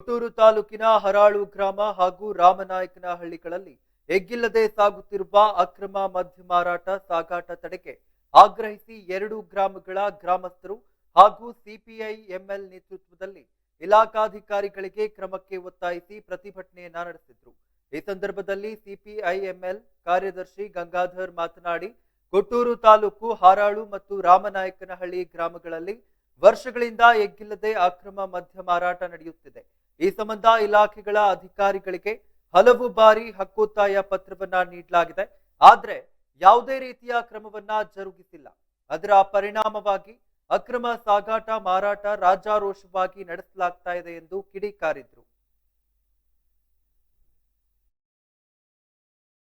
ಕೊಟ್ಟೂರು ತಾಲೂಕಿನ ಹರಾಳು ಗ್ರಾಮ ಹಾಗೂ ರಾಮನಾಯಕನಹಳ್ಳಿಗಳಲ್ಲಿ ಎಗ್ಗಿಲ್ಲದೆ ಸಾಗುತ್ತಿರುವ ಅಕ್ರಮ ಮದ್ಯ ಮಾರಾಟ, ಸಾಗಾಟ ತಡೆಗೆ ಆಗ್ರಹಿಸಿ ಎರಡು ಗ್ರಾಮಗಳ ಗ್ರಾಮಸ್ಥರು ಹಾಗೂ ಸಿಪಿಐ ಎಂಎಲ್ ನೇತೃತ್ವದಲ್ಲಿ ಇಲಾಖಾಧಿಕಾರಿಗಳಿಗೆ ಕ್ರಮಕ್ಕೆ ಒತ್ತಾಯಿಸಿ ಪ್ರತಿಭಟನೆಯನ್ನ ನಡೆಸಿದ್ರು. ಈ ಸಂದರ್ಭದಲ್ಲಿ ಸಿಪಿಐ ಎಂಎಲ್ ಕಾರ್ಯದರ್ಶಿ ಗಂಗಾಧರ್ ಮಾತನಾಡಿ, ಕೊಟ್ಟೂರು ತಾಲೂಕು ಹಾರಾಳು ಮತ್ತು ರಾಮನಾಯಕನಹಳ್ಳಿ ಗ್ರಾಮಗಳಲ್ಲಿ ವರ್ಷಗಳಿಂದ ಎಗ್ಗಿಲ್ಲದೆ ಅಕ್ರಮ ಮದ್ಯ ಮಾರಾಟ ನಡೆಯುತ್ತಿದೆ. ಈ ಸಂಬಂಧ ಇಲಾಖೆಗಳ ಅಧಿಕಾರಿಗಳಿಗೆ ಹಲವು ಬಾರಿ ಹಕ್ಕೊತ್ತಾಯ ಪತ್ರವನ್ನ ನೀಡಲಾಗಿದೆ. ಆದ್ರೆ ಯಾವುದೇ ರೀತಿಯ ಕ್ರಮವನ್ನ ಜರುಗಿಸಿಲ್ಲ. ಅದರ ಪರಿಣಾಮವಾಗಿ ಅಕ್ರಮ ಸಾಗಾಟ ಮಾರಾಟ ರಾಜಾರೋಷವಾಗಿ ನಡೆಸಲಾಗ್ತಾ ಇದೆ ಎಂದು ಕಿಡಿಕಾರಿದ್ರು.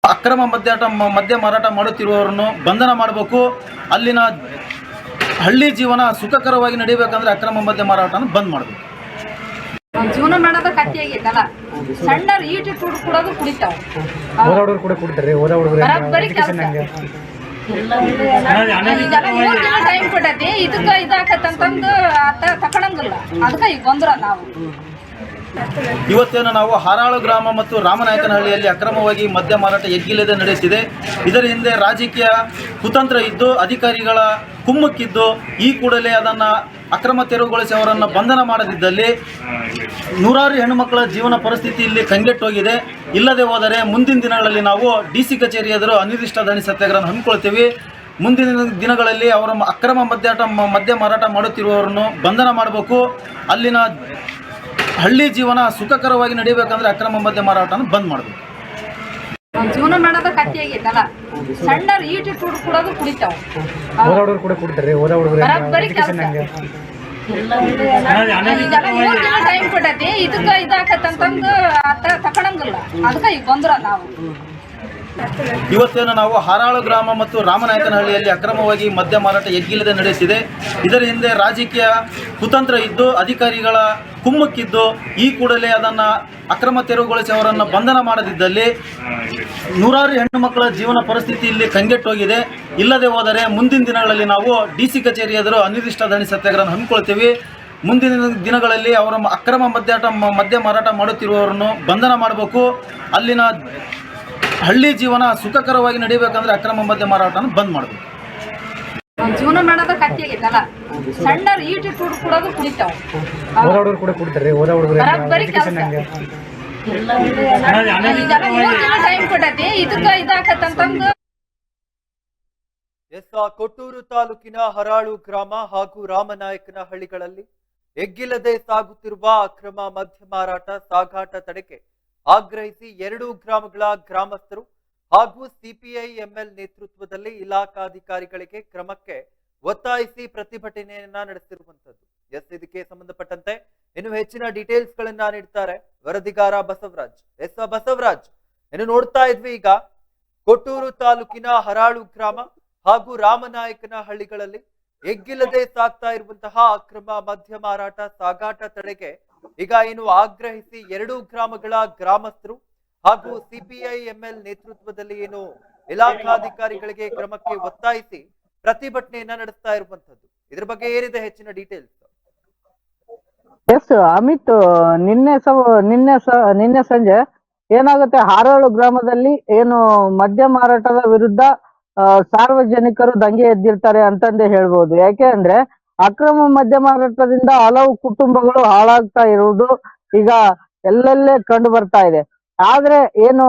ಅಕ್ರಮ ಮದ್ಯಾಟ ಮದ್ಯ ಮಾರಾಟ ಮಾಡುತ್ತಿರುವವರನ್ನು ಬಂಧನ ಮಾಡಬೇಕು. ಅಲ್ಲಿನ ಹಳ್ಳಿ ಜೀವನ ಸುಖಕರವಾಗಿ ನಡೆಯಬೇಕಂದ್ರೆ ಅಕ್ರಮ ಮದ್ಯ ಮಾರಾಟನ ಬಂದ್ ಮಾಡಬೇಕು. ಜೀವನ ಮಾಡೋದ ಕತ್ತಿ ಆಗೈತಲ್ಲ. ಸಣ್ಣರು ಈಟಿ ಟೂಡ್ ಕೊಡೋದು ಕುಡಿತಾವ ಓದೋ ಹುಡುಗರು ಕೂಡ ಕುಡಿತಾರೆ ಓದೋ ಹುಡುಗರು ಬರೀ ಕೆಲಸ. ಟೈಮ್ ಕೊಟ್ಟೈತಿ ಇದಕ್ಕ ಇದಾಕತ್ತಂತಂದು ಅತ್ತ ತಕೊಳಂಗಿಲ್ಲ ಅದಕ್ಕ ಈಗ ಬಂದ್ರ ನಾವು. ಇವತ್ತೇನು ನಾವು ಹಾರಾಳು ಗ್ರಾಮ ಮತ್ತು ರಾಮನಾಯಕನಹಳ್ಳಿಯಲ್ಲಿ ಅಕ್ರಮವಾಗಿ ಮದ್ಯ ಮಾರಾಟ ಎಗ್ಗಿಲ್ಲದೆ ನಡೆಸಿದೆ. ಇದರ ಹಿಂದೆ ರಾಜಕೀಯ ಕುತಂತ್ರ ಇದ್ದು, ಅಧಿಕಾರಿಗಳ ಕುಮ್ಮಕ್ಕಿದ್ದು, ಈ ಕೂಡಲೇ ಅದನ್ನು ಅಕ್ರಮ ತೆರವುಗೊಳಿಸಿ ಅವರನ್ನು ಬಂಧನ ಮಾಡದಿದ್ದಲ್ಲಿ ನೂರಾರು ಹೆಣ್ಣುಮಕ್ಕಳ ಜೀವನ ಪರಿಸ್ಥಿತಿ ಇಲ್ಲಿ ಕಂಗೆಟ್ಟೋಗಿದೆ. ಇಲ್ಲದೆ ಹೋದರೆ ಮುಂದಿನ ದಿನಗಳಲ್ಲಿ ನಾವು ಡಿ ಸಿ ಕಚೇರಿ ಎದುರು ಅನಿರ್ದಿಷ್ಟ ಧರಣಿ ಸತ್ಯಾಗ್ರಹ ಹಮ್ಮಿಕೊಳ್ತೀವಿ. ಮುಂದಿನ ದಿನಗಳಲ್ಲಿ ಅವರ ಅಕ್ರಮ ಮದ್ಯಾಟ ಮದ್ಯ ಮಾರಾಟ ಮಾಡುತ್ತಿರುವವರನ್ನು ಬಂಧನ ಮಾಡಬೇಕು. ಅಲ್ಲಿನ ಹಳ್ಳಿ ಜೀವನ ಸುಖಕರವಾಗಿ ನಡೀಬೇಕಂದ್ರೆ ಅಕ್ರಮ ಮದ್ಯ ಮಾರಾಟನ ಬಂದ್ ಮಾಡಬೇಕು. ಜೀವನ ಮಾಡೋದ ಕತ್ತಿ ಆಗೈತಲ್ಲ? ಸಣ್ಣರು ಈಟಿ ಟೂಡ್ ಕೊಡೋದು ಕುಡಿತಾವ. ಕೂಡ ಕುಡಿತಾರೆ ಓದೋ ಹುಡುಗರು ಬರೀ ಕೆಲಸ. ಟೈಮ್ ಕೊಟ್ಟೈತಿ ಇದಕ್ಕ ಇದಾಕತ್ತಂತಂದು ತಕೊಳಂಗಿಲ್ಲ ಅದಕ್ಕ ಈಗ ಬಂದ್ರ ನಾವು. ಇವತ್ತೇನು ನಾವು ಹಾರಾಳು ಗ್ರಾಮ ಮತ್ತು ರಾಮನಾಯಕನಹಳ್ಳಿಯಲ್ಲಿ ಅಕ್ರಮವಾಗಿ ಮದ್ಯ ಮಾರಾಟ ಎಗ್ಗಿಲ್ಲದೆ ನಡೆಸಿದೆ. ಇದರ ಹಿಂದೆ ರಾಜಕೀಯ ಕುತಂತ್ರ ಇದ್ದು, ಅಧಿಕಾರಿಗಳ ಕುಮ್ಮಕ್ಕಿದ್ದು, ಈ ಕೂಡಲೇ ಅದನ್ನು ಅಕ್ರಮ ತೆರವುಗೊಳಿಸಿ ಅವರನ್ನು ಬಂಧನ ಮಾಡದಿದ್ದಲ್ಲಿ ನೂರಾರು ಹೆಣ್ಣು ಮಕ್ಕಳ ಜೀವನ ಪರಿಸ್ಥಿತಿ ಇಲ್ಲಿ ಕಂಗೆಟ್ಟೋಗಿದೆ. ಇಲ್ಲದೆ ಹೋದರೆ ಮುಂದಿನ ದಿನಗಳಲ್ಲಿ ನಾವು ಡಿ ಸಿ ಕಚೇರಿ ಎದುರು ಅನಿರ್ದಿಷ್ಟ ದಣಿ ಸತ್ಯಾಗ್ರಹ ಹಮ್ಮಿಕೊಳ್ತೀವಿ. ಮುಂದಿನ ದಿನಗಳಲ್ಲಿ ಅವರ ಅಕ್ರಮ ಮದ್ಯಾಟ ಮದ್ಯ ಮಾರಾಟ ಮಾಡುತ್ತಿರುವವರನ್ನು ಬಂಧನ ಮಾಡಬೇಕು. ಅಲ್ಲಿನ ಹಳ್ಳಿ ಜೀವನ ಸುಖಕರವಾಗಿ ನಡೀಬೇಕಂದ್ರೆ ಅಕ್ರಮ ಮದ್ಯ ಮಾರಾಟನ ಬಂದ್ ಮಾಡಬೇಕು. ಜೀವನ ಮಾಡೋದ ಕತ್ತಿ ಸಣ್ಣ ಸಣ್ಣರು ಈಟಿ ಟೂಡ್ ಕೊಡೋದು ಕುಡಿತಾವ. ಕೂಡ ಕುಡ್ತಾರೆ ಓದೋ ಹುಡುಗರು ಬರೀ ಕೆಲಸ. ಈಗೆಲ್ಲ ಮೂರ್ ಟೈಮ್ ಕೊಟ್ಟೈತಿ ಇದಕ್ಕ ಇದಾಕತ್ತಂತಂದು. ಎಸ್ ಆ ಕೊಟ್ಟೂರು ತಾಲೂಕಿನ ಹರಾಳು ಗ್ರಾಮ ಹಾಗೂ ರಾಮನಾಯಕನ ಹಳ್ಳಿಗಳಲ್ಲಿ ಎಗ್ಗಿಲ್ಲದೆ ಸಾಗುತ್ತಿರುವ ಅಕ್ರಮ ಮದ್ಯ ಮಾರಾಟ ಸಾಗಾಟ ತಡೆಗೆ ಆಗ್ರಹಿಸಿ ಎರಡೂ ಗ್ರಾಮಗಳ ಗ್ರಾಮಸ್ಥರು ಹಾಗೂ ಸಿಪಿಐ ಎಂಎಲ್ ನೇತೃತ್ವದಲ್ಲಿ ಇಲಾಖಾಧಿಕಾರಿಗಳಿಗೆ ಕ್ರಮಕ್ಕೆ ಒತ್ತಾಯಿಸಿ ಪ್ರತಿಭಟನೆಯನ್ನ ನಡೆಸಿರುವಂತದ್ದು ಎಸ್, ಇದಕ್ಕೆ ಸಂಬಂಧಪಟ್ಟಂತೆ ಇನ್ನು ಹೆಚ್ಚಿನ ಡೀಟೇಲ್ಸ್ ಗಳನ್ನ ನೀಡ್ತಾರೆ ವರದಿಗಾರ ಬಸವರಾಜ್. ಎಸ್, ಬಸವರಾಜ್, ಇನ್ನು ನೋಡ್ತಾ ಇದ್ವಿ ಈಗ ಕೊಟ್ಟೂರು ತಾಲೂಕಿನ ಹರಾಳು ಗ್ರಾಮ ಹಾಗೂ ರಾಮನಾಯಕನ ಹಳ್ಳಿಗಳಲ್ಲಿ ಎಗ್ಗಿಲ್ಲದೆ ಸಾಗ್ತಾ ಇರುವಂತಹ ಅಕ್ರಮ ಮದ್ಯ ಮಾರಾಟ, ಸಾಗಾಟ ತಡೆಗೆ ಈಗ ಏನು ಆಗ್ರಹಿಸಿ ಎರಡು ಗ್ರಾಮಗಳ ಗ್ರಾಮಸ್ಥರು ಹಾಗೂ ಸಿಪಿಐ ಎಂಎಲ್ ನೇತೃತ್ವದಲ್ಲಿ ಏನು ಇಲಾಖಾಧಿಕಾರಿಗಳಿಗೆ ಕ್ರಮಕ್ಕೆ ಒತ್ತಾಯಿಸಿ ಪ್ರತಿಭಟನೆಯನ್ನ ನಡೆಸ್ತಾ ಇರುವಂತದ್ದು ಇದ್ರ ಬಗ್ಗೆ ಏನಿದೆ ಹೆಚ್ಚಿನ ಡೀಟೇಲ್ಸ್ ಎಸ್ ಅಮಿತ್, ನಿನ್ನೆ ಸ ನಿನ್ನೆ ಸ, ನಿನ್ನೆ ಸಂಜೆ ಏನಾಗುತ್ತೆ, ಹಾರೋಳು ಗ್ರಾಮದಲ್ಲಿ ಏನು ಮದ್ಯ ಮಾರಾಟದ ವಿರುದ್ಧ ಸಾರ್ವಜನಿಕರು ದಂಗೆ ಎದ್ದಿರ್ತಾರೆ ಅಂತಂದೇ ಹೇಳ್ಬೋದು. ಯಾಕೆ ಅಂದ್ರೆ ಅಕ್ರಮ ಮದ್ಯ ಮಾರಾಟದಿಂದ ಹಲವು ಕುಟುಂಬಗಳು ಹಾಳಾಗ್ತಾ ಇರುವುದು ಈಗ ಎಲ್ಲೆಲ್ಲೇ ಕಂಡು ಬರ್ತಾ ಇದೆ. ಆದ್ರೆ ಏನು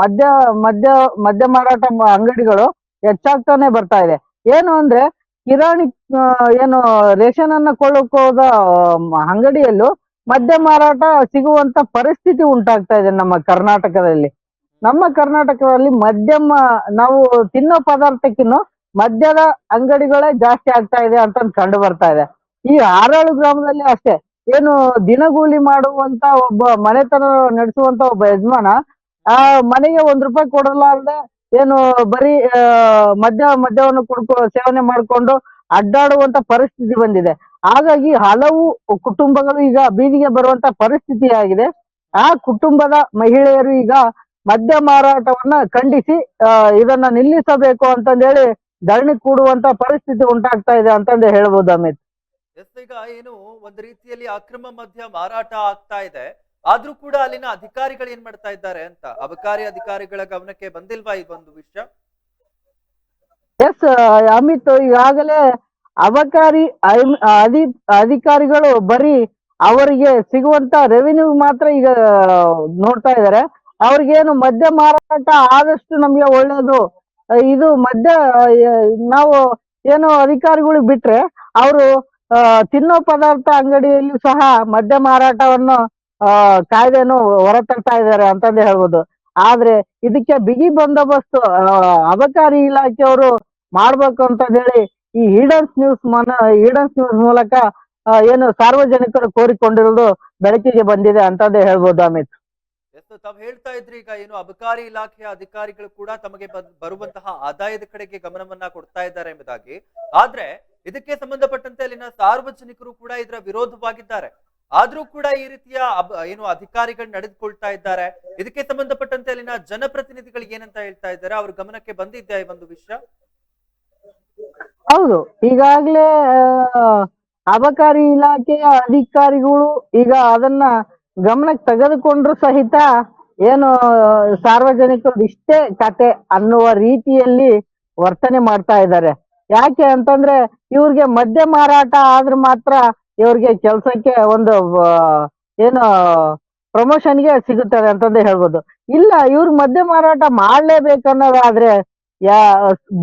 ಮದ್ಯ ಮದ್ಯ ಮದ್ಯ ಮಾರಾಟ ಅಂಗಡಿಗಳು ಹೆಚ್ಚಾಗ್ತಾನೆ ಬರ್ತಾ ಇದೆ. ಏನು ಅಂದ್ರೆ ಕಿರಾಣಿ ಏನು ರೇಷನ್ ಅನ್ನ ಕೊಳ್ಳೋಕ್ ಅಂಗಡಿಯಲ್ಲೂ ಮದ್ಯ ಮಾರಾಟ ಸಿಗುವಂತ ಪರಿಸ್ಥಿತಿ ಉಂಟಾಗ್ತಾ ಇದೆ ನಮ್ಮ ಕರ್ನಾಟಕದಲ್ಲಿ. ನಮ್ಮ ಕರ್ನಾಟಕದಲ್ಲಿ ಮದ್ಯಮ, ನಾವು ತಿನ್ನೋ ಪದಾರ್ಥಕ್ಕಿನ್ನು ಮದ್ಯದ ಅಂಗಡಿಗಳೇ ಜಾಸ್ತಿ ಆಗ್ತಾ ಇದೆ ಅಂತ ಕಂಡು ಬರ್ತಾ ಇದೆ. ಈ ಆರಳು ಗ್ರಾಮದಲ್ಲಿ ಅಷ್ಟೇ. ಏನು ದಿನಗೂಲಿ ಮಾಡುವಂತ ಒಬ್ಬ ಮನೆತನ ನಡೆಸುವಂತ ಒಬ್ಬ ಯಜಮಾನ, ಆ ಮನೆಗೆ ಒಂದ್ ರೂಪಾಯಿ ಕೊಡಲಾರ್ದೆ ಏನು ಬರೀ ಮದ್ಯ, ಮದ್ಯವನ್ನು ಕುಡ್ಕೊ, ಸೇವನೆ ಮಾಡ್ಕೊಂಡು ಅಡ್ಡಾಡುವಂತ ಪರಿಸ್ಥಿತಿ ಬಂದಿದೆ. ಹಾಗಾಗಿ ಹಲವು ಕುಟುಂಬಗಳು ಈಗ ಬೀದಿಗೆ ಬರುವಂತ ಪರಿಸ್ಥಿತಿ ಆಗಿದೆ ಆ ಕುಟುಂಬದ ಮಹಿಳೆಯರು ಈಗ ಮದ್ಯ ಮಾರಾಟವನ್ನ ಖಂಡಿಸಿ ಇದನ್ನ ನಿಲ್ಲಿಸಬೇಕು ಅಂತಂದೇಳಿ ಧರಣಿ ಕೂಡುವಂತ ಪರಿಸ್ಥಿತಿ ಉಂಟಾಗ್ತಾ ಇದೆ ಅಂತಂದು ಹೇಳ್ಬೋದು ಅಮಿತ್. ಎಸ್ ಈಗ ಏನು ಒಂದ್ ರೀತಿಯಲ್ಲಿ ಅಕ್ರಮ ಮದ್ಯ ಮಾರಾಟ ಆಗ್ತಾ ಇದೆ. ಆದ್ರೂ ಕೂಡ ಅಲ್ಲಿನ ಅಧಿಕಾರಿಗಳು ಏನ್ ಮಾಡ್ತಾ ಇದ್ದಾರೆ ಅಂತ? ಅಬಕಾರಿ ಅಧಿಕಾರಿಗಳ ಗಮನಕ್ಕೆ ಬಂದಿಲ್ವಾ ಈ ಒಂದು ವಿಷಯ? ಎಸ್ ಅಮಿತ್ ಈಗಾಗಲೇ ಅಬಕಾರಿ ಅಧಿ ಅಧಿಕಾರಿಗಳು ಬರೀ ಅವರಿಗೆ ಸಿಗುವಂತ ರೆವಿನ್ಯೂ ಮಾತ್ರ ಈಗ ನೋಡ್ತಾ ಇದ್ದಾರೆ. ಅವ್ರಿಗೇನು ಮದ್ಯ ಮಾರಾಟ ಆದಷ್ಟು ನಮ್ಗೆ ಒಳ್ಳೇದು ಇದು ಮದ್ಯ ನಾವು ಏನು ಅಧಿಕಾರಿಗಳಿಗೆ ಬಿಟ್ರೆ ಅವರು ತಿನ್ನೋ ಪದಾರ್ಥ ಅಂಗಡಿಯಲ್ಲಿ ಸಹ ಮದ್ಯ ಮಾರಾಟವನ್ನು ಆ, ಕಾಯ್ದೆಯನ್ನು ಹೊರತರ್ತಾ ಇದ್ದಾರೆ ಅಂತಂದು ಹೇಳ್ಬೋದು. ಆದ್ರೆ ಇದಕ್ಕೆ ಬಿಗಿ ಬಂದೋಬಸ್ತ್ ಅಬಕಾರಿ ಇಲಾಖೆಯವರು ಮಾಡ್ಬೇಕು ಅಂತ ಹೇಳಿ ಈ ಈಡನ್ಸ್ ನ್ಯೂಸ್ ಮನ ಈಡನ್ಸ್ ನ್ಯೂಸ್ ಮೂಲಕ ಏನು ಸಾರ್ವಜನಿಕರು ಕೋರಿಕೊಂಡಿರೋದು ಬೆಳಕಿಗೆ ಬಂದಿದೆ ಅಂತಂದೇ ಹೇಳ್ಬೋದು ಅಮಿತ್. ತಾವ್ ಹೇಳ್ತಾ ಇದ್ರಿ, ಈಗ ಏನು ಅಬಕಾರಿ ಇಲಾಖೆಯ ಅಧಿಕಾರಿಗಳು ಕೂಡ ತಮಗೆ ಬರುವಂತಹ ಆದಾಯದ ಕಡೆಗೆ ಗಮನವನ್ನ ಕೊಡ್ತಾ ಇದ್ದಾರೆ ಎಂಬುದಾಗಿ. ಆದ್ರೆ, ಇದಕ್ಕೆ ಸಂಬಂಧಪಟ್ಟಂತೆ ಅಲ್ಲಿನ ಸಾರ್ವಜನಿಕರು ಕೂಡ ಇದರ ವಿರೋಧವಾಗಿದ್ದಾರೆ. ಆದ್ರೂ ಕೂಡ ಈ ರೀತಿಯ ಏನು ಅಧಿಕಾರಿಗಳು ನಡೆದುಕೊಳ್ತಾ ಇದ್ದಾರೆ. ಇದಕ್ಕೆ ಸಂಬಂಧಪಟ್ಟಂತೆ ಅಲ್ಲಿನ ಜನಪ್ರತಿನಿಧಿಗಳು ಏನಂತ ಹೇಳ್ತಾ ಇದ್ದಾರೆ, ಅವ್ರ ಗಮನಕ್ಕೆ ಬಂದಿದ್ದೆ ಈ ಒಂದು ವಿಷಯ? ಹೌದು, ಈಗಾಗ್ಲೇ ಅಬಕಾರಿ ಇಲಾಖೆಯ ಅಧಿಕಾರಿಗಳು ಈಗ ಅದನ್ನ ಗಮನಕ್ಕೆ ತೆಗೆದುಕೊಂಡ್ರು ಸಹಿತ ಏನು ಸಾರ್ವಜನಿಕರು ಇಷ್ಟೇ ಕತೆ ಅನ್ನುವ ರೀತಿಯಲ್ಲಿ ವರ್ತನೆ ಮಾಡ್ತಾ ಇದ್ದಾರೆ. ಯಾಕೆ ಅಂತಂದ್ರೆ ಇವ್ರಿಗೆ ಮದ್ಯ ಮಾರಾಟ ಆದ್ರೆ ಮಾತ್ರ ಇವ್ರಿಗೆ ಕೆಲ್ಸಕ್ಕೆ ಒಂದು ಏನು ಪ್ರಮೋಷನ್ಗೆ ಸಿಗುತ್ತದೆ ಅಂತಂದೇ ಹೇಳ್ಬೋದು. ಇಲ್ಲ, ಇವ್ರ ಮದ್ಯ ಮಾರಾಟ ಮಾಡ್ಲೇಬೇಕನ್ನೋದಾದ್ರೆ ಯಾ,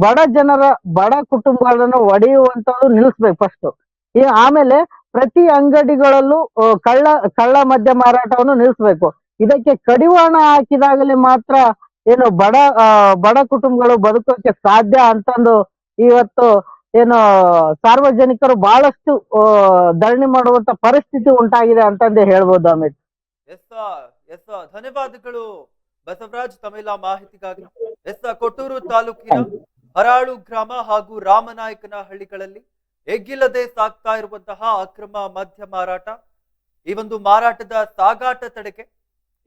ಬಡ ಜನರ, ಬಡ ಕುಟುಂಬಗಳನ್ನು ಒಡೆಯುವಂತದ್ದು ನಿಲ್ಲಿಸ್ಬೇಕು ಫಸ್ಟ್. ಈ ಆಮೇಲೆ ಪ್ರತಿ ಅಂಗಡಿಗಳಲ್ಲೂ ಕಳ್ಳ ಕಳ್ಳ ಮದ್ಯ ಮಾರಾಟವನ್ನು ನಿಲ್ಲಿಸಬೇಕು. ಇದಕ್ಕೆ ಕಡಿವಾಣ ಹಾಕಿದಾಗಲೇ ಮಾತ್ರ ಏನು ಬಡ ಬಡ ಕುಟುಂಬಗಳು ಬದುಕೋಕೆ ಸಾಧ್ಯ ಅಂತಂದು ಇವತ್ತು ಏನು ಸಾರ್ವಜನಿಕರು ಬಹಳಷ್ಟು ಧರಣಿ ಮಾಡುವಂತ ಪರಿಸ್ಥಿತಿ ಉಂಟಾಗಿದೆ ಅಂತಂದೇ ಹೇಳ್ಬೋದು ಅಮಿತ್. ಧನ್ಯವಾದಗಳು. ಬಸವರಾಜ್ ತಮಿಳ ಮಾಹಿತಿಗಾಗಿ. ಎಸ್ ಕೊಟ್ಟೂರು ತಾಲೂಕಿನ ಹರಾಳು ಗ್ರಾಮ ಹಾಗೂ ರಾಮನಾಯಕನ ಹಳ್ಳಿಗಳಲ್ಲಿ ಎಗ್ಗಿಲ್ಲದೆ ಸಾಗ್ತಾ ಇರುವಂತಹ ಅಕ್ರಮ, ಮದ್ಯ ಮಾರಾಟ, ಈ ಒಂದು ಮಾರಾಟದ ಸಾಗಾಟ ತಡೆಗೆ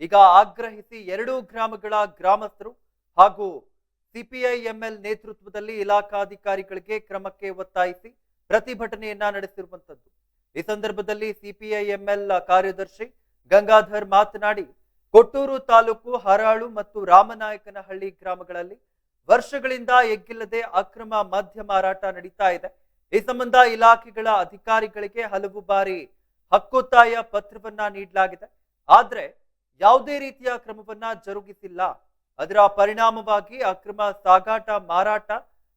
ಈಗ ಆಗ್ರಹಿಸಿ ಎರಡೂ ಗ್ರಾಮಗಳ ಗ್ರಾಮಸ್ಥರು ಹಾಗೂ ಸಿಪಿಐ, ಎಂಎಲ್ ನೇತೃತ್ವದಲ್ಲಿ ಇಲಾಖಾಧಿಕಾರಿಗಳಿಗೆ ಕ್ರಮಕ್ಕೆ ಒತ್ತಾಯಿಸಿ ಪ್ರತಿಭಟನೆಯನ್ನ ನಡೆಸಿರುವಂತದ್ದು ಈ ಸಂದರ್ಭದಲ್ಲಿ ಸಿಪಿಐ, ಎಂಎಲ್ ಕಾರ್ಯದರ್ಶಿ ಗಂಗಾಧರ್ ಮಾತನಾಡಿ, ಕೊಟ್ಟೂರು ತಾಲೂಕು ಹರಾಳು ಮತ್ತು ರಾಮನಾಯಕನಹಳ್ಳಿ ಗ್ರಾಮಗಳಲ್ಲಿ ವರ್ಷಗಳಿಂದ ಎಗ್ಗಿಲ್ಲದೆ ಅಕ್ರಮ, ಮದ್ಯ ಮಾರಾಟ ನಡೀತಾ ಇದೆ. ಈ ಸಂಬಂಧ ಇಲಾಖೆಗಳ ಅಧಿಕಾರಿಗಳಿಗೆ ಹಲವು ಬಾರಿ ಹಕ್ಕೊತ್ತಾಯ ಪತ್ರವನ್ನ ನೀಡಲಾಗಿದೆ. ಆದ್ರೆ ಯಾವುದೇ ರೀತಿಯ ಕ್ರಮವನ್ನ ಜರುಗಿಸಿಲ್ಲ. ಅದರ ಪರಿಣಾಮವಾಗಿ ಅಕ್ರಮ ಸಾಗಾಟ ಮಾರಾಟ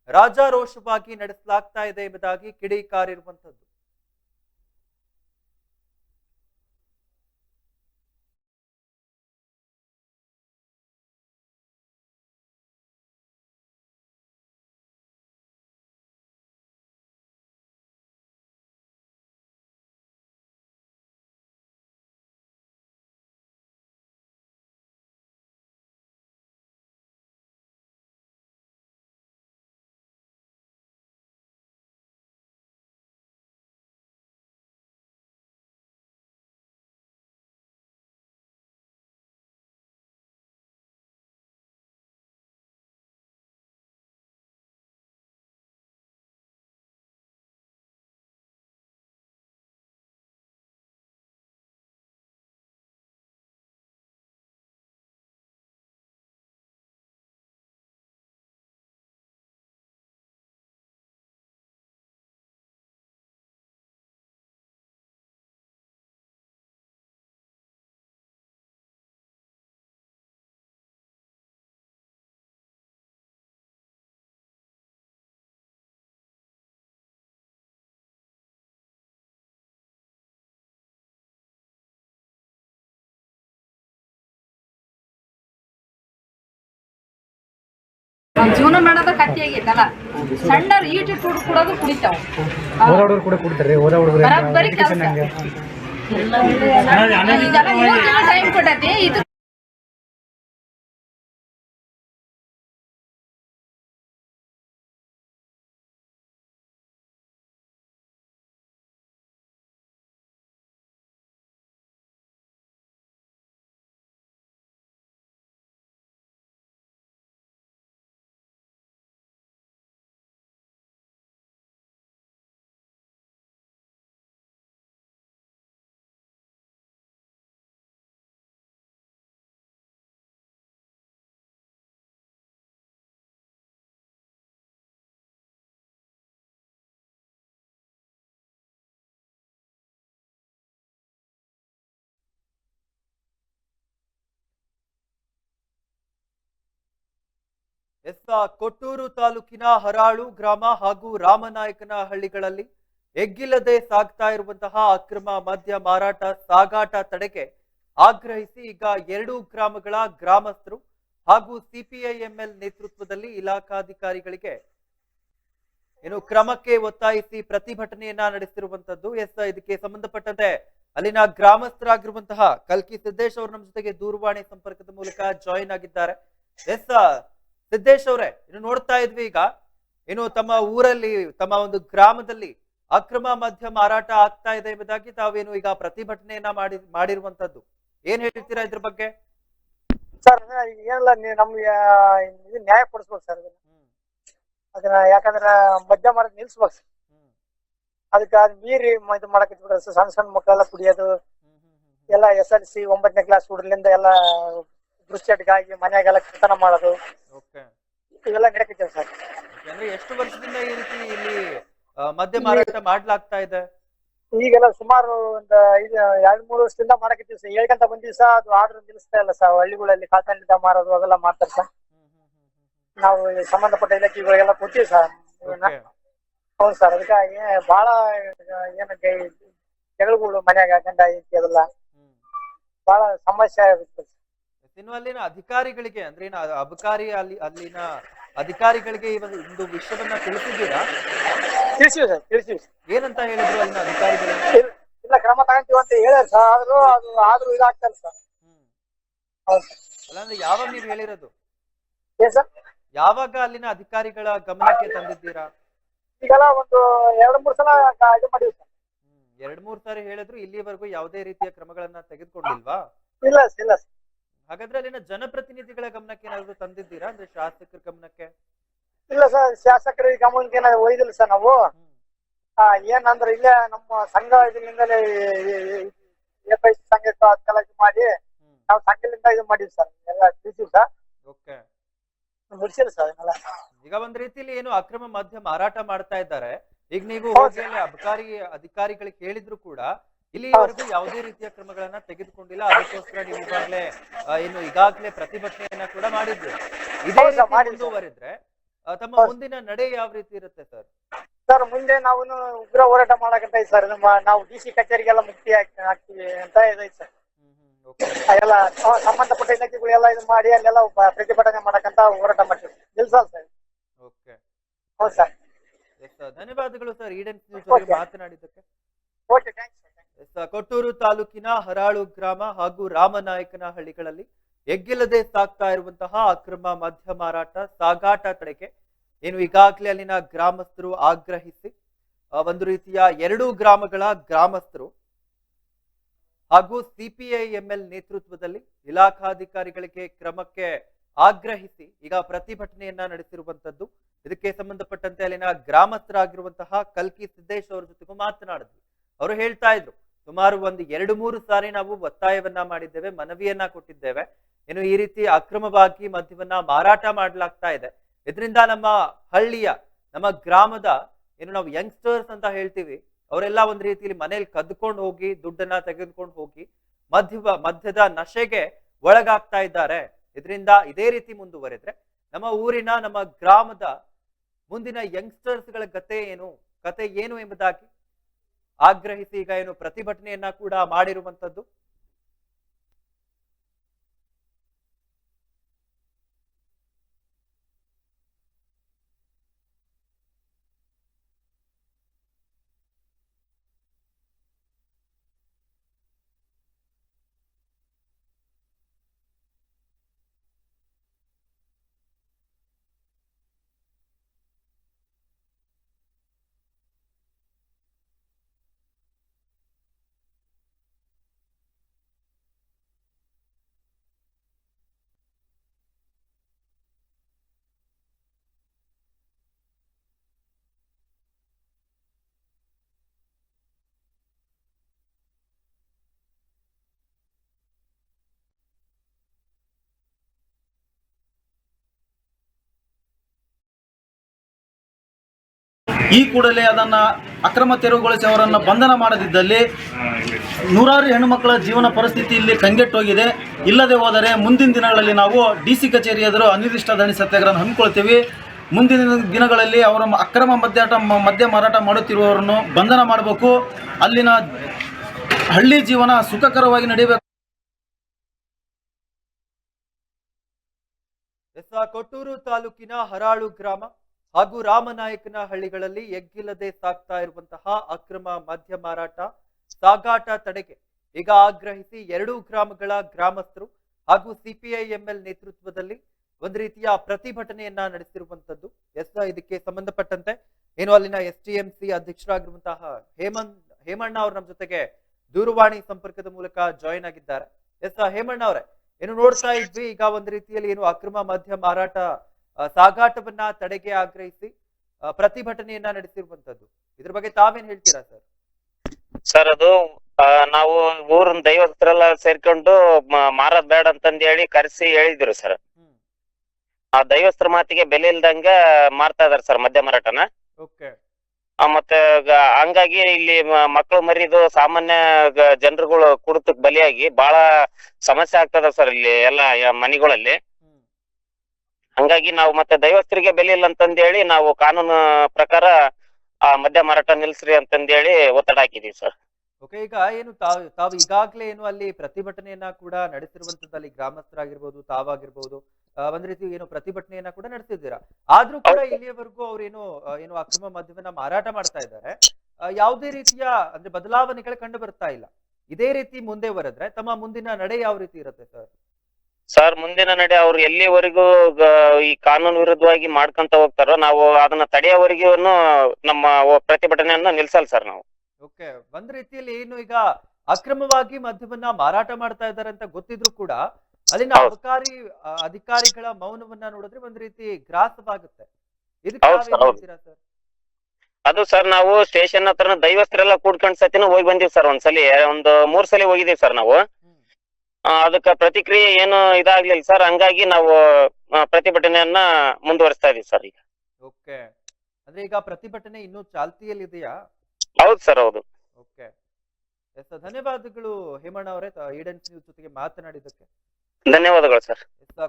ರಾಜಾರೋಷವಾಗಿ ನಡೆಸಲಾಗ್ತಾ ಇದೆ ಎಂಬುದಾಗಿ ಕಿಡಿಕಾರಿರುವಂತದ್ದು ಜೀವನ ಮಾಡೋದ ಕತ್ತಿ ಆಗೈತಲ್ಲ. ಸಣ್ಣವ್ರು ಈಟ್ ಇಟ್ಟು ಕೊಡೋದು ಕುಡಿತಾವ. ಕೂಡ ಕುಡಿತಾರೆ ಬರೀ ಕೆಲಸ. ಟೈಮ್ ಕೊಟ್ಟತಿ? ಇದು ಎಸ್ ಕೊಟ್ಟೂರು ತಾಲೂಕಿನ ಹರಾಳು ಗ್ರಾಮ ಹಾಗೂ ರಾಮನಾಯಕನ ಹಳ್ಳಿಗಳಲ್ಲಿ ಎಗ್ಗಿಲ್ಲದೆ ಸಾಗ್ತಾ ಇರುವಂತಹ ಅಕ್ರಮ ಮದ್ಯ ಮಾರಾಟ ಸಾಗಾಟ ತಡೆಗೆ ಆಗ್ರಹಿಸಿ ಈಗ ಎರಡೂ ಗ್ರಾಮಗಳ ಗ್ರಾಮಸ್ಥರು ಹಾಗೂ ಸಿಪಿಐಎಂಎಲ್ ನೇತೃತ್ವದಲ್ಲಿ ಇಲಾಖಾಧಿಕಾರಿಗಳಿಗೆ ಏನು ಕ್ರಮಕ್ಕೆ ಒತ್ತಾಯಿಸಿ ಪ್ರತಿಭಟನೆಯನ್ನ ನಡೆಸಿರುವಂತದ್ದು. ಎಸ್ ಇದಕ್ಕೆ ಸಂಬಂಧಪಟ್ಟಂತೆ ಅಲ್ಲಿನ ಗ್ರಾಮಸ್ಥರಾಗಿರುವಂತಹ ಕಲ್ಕಿ ಸಿದ್ದೇಶ್ ಅವರು ನಮ್ಮ ಜೊತೆಗೆ ದೂರವಾಣಿ ಸಂಪರ್ಕದ ಮೂಲಕ ಜಾಯಿನ್ ಆಗಿದ್ದಾರೆ. ಎಸ್ ಸಿದ್ದೇಶ್ ಅವರೇ ಇನ್ನು ನೋಡ್ತಾ ಇದ್ವಿ ಈಗ. ಏನು ತಮ್ಮ ಊರಲ್ಲಿ ತಮ್ಮ ಒಂದು ಗ್ರಾಮದಲ್ಲಿ ಅಕ್ರಮ ಮದ್ಯ ಮಾರಾಟ ಆಗ್ತಾ ಇದೆ ಎಂಬುದಾಗಿ ತಾವೇನು ಈಗ ಪ್ರತಿಭಟನೆಯನ್ನ ಮಾಡಿ ಮಾಡಿರುವಂತದ್ದು ಏನ್ ಹೇಳ್ತೀರಾ ಇದ್ರ ಬಗ್ಗೆ? ಸರ್ ಏನಲ್ಲ ನಮ್ಗೆ ಇದು ನ್ಯಾಯ ಕೊಡಿಸ್ಬೇಕು ಸರ್ ಇದನ್ನ. ಅದನ್ನ ಯಾಕಂದ್ರ ಮದ್ಯ ಮಾರಾಟ ನಿಲ್ಸ್ಬೇಕು ಸರ್. ಅದಕ್ಕೆ ಅದ್ ಮೀರಿ ಇದು ಮಾಡಕ್ ಸಣ್ಣ ಸಣ್ಣ ಮಕ್ಕಳೆಲ್ಲ ಕುಡಿಯೋದು ಎಲ್ಲ ಎಸ್ ಎಲ್ ಸಿ ಒಂಬತ್ತನೇ ಕ್ಲಾಸ್ ಹುಡುಗರಿಂದ ಎಲ್ಲ ದುಶ್ಚಟಗಾಗಿ ಮನ್ಯಾಗೆಲ್ಲ ಕೀರ್ತನ ಮಾಡೋದು. ಓಕೆ ಇವೆಲ್ಲ ನಡೆಕಿದ್ದೇವೆ ಸರ್. ಅಂದ್ರೆ ಎಷ್ಟು ವರ್ಷದಿಂದ ಈ ರೀತಿ ಇಲ್ಲಿ ಆ, ಮದ್ಯ ಮಾರಾಟ ಮಾಡ್ಲಾಗ್ತಾ ಇದೆ? ಈಗೆಲ್ಲ ಸುಮಾರು ಒಂದು ಐದು ಎರಡ್ ಮೂರು ವರ್ಷದಿಂದ ಮಾಡಕತ್ತೀವಿ ಸರ್. ಹೇಳ್ಕೊಂತ ಬಂದಿವಿ ಸರ್ ಅದು ಆರ್ಡರ್ ನಿಲ್ಲಿಸ್ತಾ ಇಲ್ಲ ಸರ್. ಹಳ್ಳಿಗಳಲ್ಲಿ ಕಾಲ್ತನದಿಂದ ಮಾರೋದು ಅವೆಲ್ಲ ಮಾಡ್ತಾರೆ ಸರ್. ನಾವು ಈ ಸಂಬಂಧಪಟ್ಟ ಇಲಾಖೆಗಳಿಗೆಲ್ಲ ಕೊಡ್ತೀವಿ ಸರ್. ಇವನ್ನ Okay. ಹೌದು ಸರ್. ಅದಕ್ಕಾಗಿ ಬಹಳ ಏನು ಜಗಳಗಳು ಮನ್ಯಾಗ ಗಂಡ ಹೆಂಡತಿ ಅದೆಲ್ಲ ಹ್ಮ್. ಬಹಳ ಸಮಸ್ಯೆ ಆಗುತ್ತೆ ಸರ್. ಇನ್ನು ಅಲ್ಲಿನ ಅಧಿಕಾರಿಗಳಿಗೆ ಅಂದ್ರೆ ಏನು ಅಬಕಾರಿ ಅಲ್ಲಿ ಅಲ್ಲಿನ ಅಧಿಕಾರಿಗಳಿಗೆ ಈ ಒಂದು ಒಂದು ವಿಷಯವನ್ನ ತಿಳಿಸಿದ್ದೀರಾ? ತಿಳಿಸಿವಿ ಸರ್ ತಿಳಿಸಿವಿ. ಏನಂತ ಹೇಳಿದ್ರು ಅಲ್ಲಿನ ಅಧಿಕಾರಿಗಳು? ಇಲ್ಲ ಕ್ರಮ ತಗೊಂತೀವಿ ಅಂತ ಹೇಳ್ಯಾರ ಸರ್ ಆದ್ರೂ ಅದು ಆದ್ರೂ ಸರ್. ಹೌದು. ಅಲ್ಲಾಂದ್ರೆ ಯಾವಾಗ ನೀವು ಹೇಳಿರೋದು? ಏನ್ ಸರ್? ಯಾವಾಗ ಅಲ್ಲಿನ ಅಧಿಕಾರಿಗಳ ಗಮನಕ್ಕೆ ತಂದಿದ್ದೀರಾ? ಈಗೆಲ್ಲ ಒಂದು ಎರಡು ಮೂರು ಸಲ ಇದು ಮಾಡಿವಿ ಸರ್. ಎರಡ್ ಮೂರ್ ಸಾರಿ ಹೇಳಿದ್ರು ಇಲ್ಲಿವರೆಗೂ ಯಾವುದೇ ರೀತಿಯ ಕ್ರಮಗಳನ್ನ ತೆಗೆದುಕೊಂಡಿಲ್ವಾ? ಇಲ್ಲ ಇಲ್ಲ ಸರ್. ಹಾಗಾದ್ರೆ ಅಲ್ಲಿನ ಜನಪ್ರತಿನಿಧಿಗಳ ಗಮನಕ್ಕೆ ಏನಾದ್ರು ತಂದಿದ್ದೀರಾ? ಅಂದ್ರೆ ಶಾಸಕರ ಗಮನಕ್ಕೆ? ಇಲ್ಲ ಸರ್ ಶಾಸಕರ ಗಮನಕ್ಕೆ ಏನಾದ್ರು ಒಯ್ದಿಲ್ಲ ಸರ್ ನಾವು. ಆ, ಏನಂದ್ರೆ ಇಲ್ಲೇ ನಮ್ಮ ಸಂಘ ಇದರಿಂದಲೇ ಸಂಘ ಮಾಡಿ ನಾವು ಸಂಘದಿಂದ ಇದು ಮಾಡಿವಿ ಸರ್ ಎಲ್ಲ ತಿಳಿಸಿವಿ ಸರ್. ಓಕೆ. ಮುಗಿಸಿಲ್ಲ ಸರ್ ಈಗ ಒಂದ್ ರೀತಿಲಿ ಏನು ಅಕ್ರಮ ಮದ್ಯ ಮಾರಾಟ ಮಾಡ್ತಾ ಇದ್ದಾರೆ. ಈಗ ನೀವು ಅಬಕಾರಿ ಅಧಿಕಾರಿಗಳಿಗೆ ಹೇಳಿದ್ರು ಕೂಡ ಇಲ್ಲಿವರೆಗೂ ಯಾವುದೇ ರೀತಿಯ ಕ್ರಮಗಳನ್ನ ತೆಗೆದುಕೊಂಡಿಲ್ಲ. ಅದಕ್ಕೋಸ್ಕರ ನೀವು ಈಗಾಗಲೇ ಏನು ಈಗಾಗಲೇ ಪ್ರತಿಭಟನೆಯನ್ನ ಕೂಡ ಮಾಡಿದ್ರು. ಇದೇ ರೀತಿ ಮುಂದುವರಿದ್ರೆ ತಮ್ಮ ಮುಂದಿನ ನಡೆ ಯಾವ ರೀತಿ ಇರುತ್ತೆ ಸರ್? ಸರ್ ಮುಂದೆ ನಾವು ಉಗ್ರ ಹೋರಾಟ ಮಾಡಕಂತ ಸರ್. ನಮ್ಮ ನಾವು ಡಿ ಸಿ ಕಚೇರಿಗೆಲ್ಲ ಮುಕ್ತಿ ಹಾಕ್- ಹಾಕ್ತೀವಿ ಅಂತ ಇದೈತೆ ಸರ್. ಎಲ್ಲ ಸಂಬಂಧಪಟ್ಟ ಇಲಾಖೆಗಳೆಲ್ಲ ಇದು ಮಾಡಿ ಅಲ್ಲೆಲ್ಲ ಪ್ರತಿಭಟನೆ ಮಾಡಕಂತ ಹೋರಾಟ ಮಾಡ್ತೀವಿ. ನಿಲ್ಸಲ್ ಸರ್. ಓಕೆ. ಹೌದು ಸರ್. ಧನ್ಯವಾದಗಳು ಸರ್. ಈಡನ್ ಮಾತನಾಡಿದ್ದಕ್ಕೆ. ಓಕೆ ಥ್ಯಾಂಕ್ಸ್ ಕೊಟ್ಟೂರು ತಾಲೂಕಿನ ಹರಾಳು ಗ್ರಾಮ ಹಾಗೂ ರಾಮನಾಯಕನ ಹಳ್ಳಿಗಳಲ್ಲಿ ಎಗ್ಗಿಲ್ಲದೆ ಸಾಕ್ತಾ ಇರುವಂತಹ ಅಕ್ರಮ ಮದ್ಯ ಮಾರಾಟ, ಸಾಗಾಟ ತಡೆಗೆ ಏನು ಈಗಾಗಲೇ ಅಲ್ಲಿನ ಗ್ರಾಮಸ್ಥರು ಆಗ್ರಹಿಸಿ ಒಂದು ರೀತಿಯ ಎರಡೂ ಗ್ರಾಮಗಳ ಗ್ರಾಮಸ್ಥರು ಹಾಗೂ ಸಿಪಿಐಎಂಎಲ್ ನೇತೃತ್ವದಲ್ಲಿ ಇಲಾಖಾಧಿಕಾರಿಗಳಿಗೆ ಕ್ರಮಕ್ಕೆ ಆಗ್ರಹಿಸಿ ಈಗ ಪ್ರತಿಭಟನೆಯನ್ನ ನಡೆಸಿರುವಂತದ್ದು ಇದಕ್ಕೆ ಸಂಬಂಧಪಟ್ಟಂತೆ ಅಲ್ಲಿನ ಗ್ರಾಮಸ್ಥರಾಗಿರುವಂತಹ ಕಲ್ಕಿ ಸಿದ್ದೇಶ್ ಅವರ ಜೊತೆಗೂ ಮಾತನಾಡಿದ್ವಿ. ಅವರು ಹೇಳ್ತಾ ಇದ್ರು ಸುಮಾರು ಒಂದು ಎರಡು ಮೂರು ಸಾರಿ ನಾವು ಒತ್ತಾಯವನ್ನ ಮಾಡಿದ್ದೇವೆ, ಮನವಿಯನ್ನ ಕೊಟ್ಟಿದ್ದೇವೆ. ಏನು ಈ ರೀತಿ ಅಕ್ರಮವಾಗಿ ಮದ್ಯವನ್ನ ಮಾರಾಟ ಮಾಡಲಾಗ್ತಾ ಇದೆ. ಇದರಿಂದ ನಮ್ಮ ಹಳ್ಳಿಯ, ನಮ್ಮ ಗ್ರಾಮದ ಏನು ನಾವು ಯಂಗ್ಸ್ಟರ್ಸ್ ಅಂತ ಹೇಳ್ತೀವಿ, ಅವರೆಲ್ಲ ಒಂದ್ ರೀತಿಯಲ್ಲಿ ಮನೇಲಿ ಕದ್ಕೊಂಡು ಹೋಗಿ, ದುಡ್ಡನ್ನ ತೆಗೆದುಕೊಂಡು ಹೋಗಿ ಮದ್ಯ ಮದ್ಯದ ನಶೆಗೆ ಒಳಗಾಗ್ತಾ ಇದ್ದಾರೆ. ಇದರಿಂದ ಇದೇ ರೀತಿ ಮುಂದುವರೆದ್ರೆ ನಮ್ಮ ಊರಿನ, ನಮ್ಮ ಗ್ರಾಮದ ಮುಂದಿನ ಯಂಗ್ಸ್ಟರ್ಸ್ಗಳ ಕತೆ ಏನು ಕತೆ ಏನು ಎಂಬುದಾಗಿ ಆಗ್ರಹಿಸಿ ಈಗ ಏನು ಪ್ರತಿಭಟನೆಯನ್ನ ಕೂಡ ಮಾಡಿರುವಂತದ್ದು. ಈ ಕೂಡಲೇ ಅದನ್ನು ಅಕ್ರಮ ತೆರವುಗೊಳಿಸಿ ಅವರನ್ನು ಬಂಧನ ಮಾಡದಿದ್ದಲ್ಲಿ ನೂರಾರು ಹೆಣ್ಣುಮಕ್ಕಳ ಜೀವನ ಪರಿಸ್ಥಿತಿ ಇಲ್ಲಿ ಕಂಗೆಟ್ಟೋಗಿದೆ. ಇಲ್ಲದೆ ಹೋದರೆ ಮುಂದಿನ ದಿನಗಳಲ್ಲಿ ನಾವು ಡಿ ಸಿ ಕಚೇರಿ ಎದುರು ಅನಿರ್ದಿಷ್ಟ ದಣಿ ಸತ್ಯಾಗ್ರಹ ಹಮ್ಮಿಕೊಳ್ತೀವಿ. ಮುಂದಿನ ದಿನಗಳಲ್ಲಿ ಅವರ ಅಕ್ರಮ ಮದ್ಯಾಟ ಮದ್ಯ ಮಾರಾಟ ಮಾಡುತ್ತಿರುವವರನ್ನು ಬಂಧನ ಮಾಡಬೇಕು. ಅಲ್ಲಿನ ಹಳ್ಳಿ ಜೀವನ ಸುಖಕರವಾಗಿ ನಡೆಯಬೇಕು ಕೊಟ್ಟೂರು ತಾಲೂಕಿನ ಹರಾಳು ಗ್ರಾಮ ಹಾಗೂ ರಾಮನಾಯಕನ ಹಳ್ಳಿಗಳಲ್ಲಿ ಎಗ್ಗಿಲ್ಲದೆ ಸಾಗ್ತಾ ಇರುವಂತಹ ಅಕ್ರಮ ಮದ್ಯ ಮಾರಾಟ, ಸಾಗಾಟ ತಡೆಗೆ ಈಗ ಆಗ್ರಹಿಸಿ ಎರಡೂ ಗ್ರಾಮಗಳ ಗ್ರಾಮಸ್ಥರು ಹಾಗೂ ಸಿಪಿಐ ಎಂಎಲ್ ನೇತೃತ್ವದಲ್ಲಿ ಒಂದು ರೀತಿಯ ಪ್ರತಿಭಟನೆಯನ್ನ ನಡೆಸಿರುವಂತದ್ದು. ಎಸ್, ಇದಕ್ಕೆ ಸಂಬಂಧಪಟ್ಟಂತೆ ಏನು ಅಲ್ಲಿನ ಎಸ್ ಟಿ ಎಂ ಸಿ ಅಧ್ಯಕ್ಷರಾಗಿರುವಂತಹ ಹೇಮಂತ್ ಹೇಮಣ್ಣ ಅವರು ನಮ್ಮ ಜೊತೆಗೆ ದೂರವಾಣಿ ಸಂಪರ್ಕದ ಮೂಲಕ ಜಾಯಿನ್ ಆಗಿದ್ದಾರೆ. ಎಸ್, ಹೇಮಣ್ಣ ಅವರೇ, ಏನು ನೋಡ್ತಾ ಇದ್ವಿ? ಈಗ ಒಂದು ರೀತಿಯಲ್ಲಿ ಏನು ಅಕ್ರಮ ಮದ್ಯ ಮಾರಾಟ ಸಾಗಾಟವನ್ನ ತಡೆಗೆ ಆಗ್ರಹಿಸಿ ಪ್ರತಿಭಟನೆಯನ್ನ ನಡೆಸಿರುವಂತದ್ದು. ಇದ್ರ ಬಗ್ಗೆ ತಾವೇನ್ ಹೇಳ್ತೀರಾ ಸರ್? ಸರ್ ಅದು ನಾವು ಊರಿನ ದೈವಸ್ಥರೆಲ್ಲ ಸೇರ್ಕೊಂಡು ಮಾರದ್ ಬೇಡ ಅಂತಂದ್ ಹೇಳಿ ಕರೆಸಿ ಹೇಳಿದ್ರು ಸರ್. ಆ ದೈವಸ್ಥರ ಮಾತಿಗೆ ಬೆಲೆ ಇಲ್ದಂಗ ಮಾರ್ತಾ ಇದಾರೆ ಸರ್ ಮದ್ಯ ಮಾರಾಟನ. ಮತ್ತೆ ಹಂಗಾಗಿ ಇಲ್ಲಿ ಮಕ್ಕಳು ಮಕ್ಳು ಮರಿದು ಸಾಮಾನ್ಯ ಜನರುಗಳು ಕುಡಿತಕ್ ಬಲಿಯಾಗಿ ಬಹಳ ಸಮಸ್ಯೆ ಆಗ್ತದ ಸರ್ ಇಲ್ಲಿ ಎಲ್ಲಾ ಮನೆಗಳಲ್ಲಿ. ಹಂಗಾಗಿ ನಾವು ಮತ್ತೆ ದೈವಸ್ಥರಿಗೆ ಬೆಲೆ ಇಲ್ಲ ಅಂತಂದ ಹೇಳಿ ನಾವು ಕಾನೂನು ಪ್ರಕಾರ ಆ ಮದ್ಯ ಮಾರಾಟ ನಿಲ್ಸ್ರಿ ಅಂತಂದೇಳಿ ಒತ್ತಡ ಹಾಕಿದೀವಿ ಸರ್. ಓಕೆ ಈಗ ಏನು ತಾವು ತಾವು ಈಗಾಗ್ಲೇ ಏನು ಅಲ್ಲಿ ಪ್ರತಿಭಟನೆಯನ್ನ ಕೂಡ ನಡೆಸಿರುವಂತದ್ದು ಅಲ್ಲಿ ಗ್ರಾಮಸ್ಥರಾಗಿರ್ಬೋದು ತಾವಾಗಿರ್ಬೋದು ಒಂದ್ ರೀತಿ ಏನು ಪ್ರತಿಭಟನೆಯನ್ನ ಕೂಡ ನಡೆಸಿದ್ದೀರಾ? ಆದ್ರೂ ಕೂಡ ಇಲ್ಲಿಯವರೆಗೂ ಅವ್ರೇನು ಏನು ಏನು ಅಕ್ರಮ ಮದ್ಯವನ್ನ ಮಾರಾಟ ಮಾಡ್ತಾ ಇದ್ದಾರೆ. ಯಾವುದೇ ರೀತಿಯ ಅಂದ್ರೆ ಬದಲಾವಣೆಗಳು ಕಂಡು ಬರ್ತಾ ಇಲ್ಲ. ಇದೇ ರೀತಿ ಮುಂದೆ ಬರೆದ್ರೆ ತಮ್ಮ ಮುಂದಿನ ನಡೆ ಯಾವ ರೀತಿ ಇರುತ್ತೆ ಸರ್? ಸರ್ ಮುಂದಿನ ನಡೆ ಅವ್ರು ಎಲ್ಲಿವರೆಗೂ ಗ- ಈ ಕಾನೂನು ವಿರುದ್ಧವಾಗಿ ಮಾಡ್ಕೊಂತ ಹೋಗ್ತಾರೋ ನಾವು ಅದನ್ನ ತಡೆಯೋವರೆಗೂ ನಮ್ಮ ಒ- ಪ್ರತಿಭಟನೆಯನ್ನ ನಿಲ್ಸಲ್ಲ ಸರ್ ನಾವು. ಓಕೆ ಒಂದ್ ರೀತಿಯಲ್ಲಿ ಏನು ಈಗ ಅಕ್ರಮವಾಗಿ ಮದ್ಯವನ್ನ ಮಾರಾಟ ಮಾಡ್ತಾ ಇದ್ದಾರೆ ಅಂತ ಗೊತ್ತಿದ್ರು ಕೂಡ ಅಲ್ಲಿನ ಹೌದು. ಅಧಿಕಾರಿ ಆ, ಅಧಿಕಾರಿಗಳ ಮೌನವನ್ನ ನೋಡಿದ್ರೆ ಒಂದ್ ರೀತಿ ಗ್ರಾಸವಾಗುತ್ತೆ. ಇದಕ್ಕೆ ಹೌದು ತಾವೇನ್ ಹೌದು. ಹೇಳ್ತೀರಾ ಸರ್ ಅದು ಸರ್ ನಾವು ಸ್ಟೇಷನ್ ಹತ್ರ ದೈವಸ್ಥರೆಲ್ಲ ಕೂಡ್ಕೊಂಡ್ ಸತಿನೂ ಹೋಗಿ ಬಂದಿವಿ ಸರ್ ಒಂದ್ಸಲಿ ಒಂದು ಮೂರ್ ಸಲಿ ಹೋಗಿದೀವಿ ಸರ್ ನಾವು. ಅದಕ್ಕ ಪ್ರತಿಕ್ರಿಯೆ ಏನು ಇದಾಗ್ಲಿಲ್ಲ ಸರ್. ಹಂಗಾಗಿ ನಾವು ಪ್ರತಿಭಟನೆಯನ್ನ ಮುಂದುವರಿಸ್ತಾ ಇದೀವಿ ಸರ್ ಈಗ. ಓಕೆ. ಅಂದ್ರೆ ಈಗ ಪ್ರತಿಭಟನೆ ಇನ್ನೂ ಚಾಲ್ತಿಯಲ್ಲಿದೆಯಾ? ಹೌದು ಸರ್ ಹೌದು. ಓಕೆ. ಎಸ್ ಧನ್ಯವಾದಗಳು ಹೇಮಣ್ಣ ಅವರೇ ಈಡೆನ್ಸ್ ನ್ಯೂಸ್ ಜೊತೆಗೆ ಮಾತನಾಡಿದಕ್ಕೆ ಧನ್ಯವಾದಗಳು ಸರ್.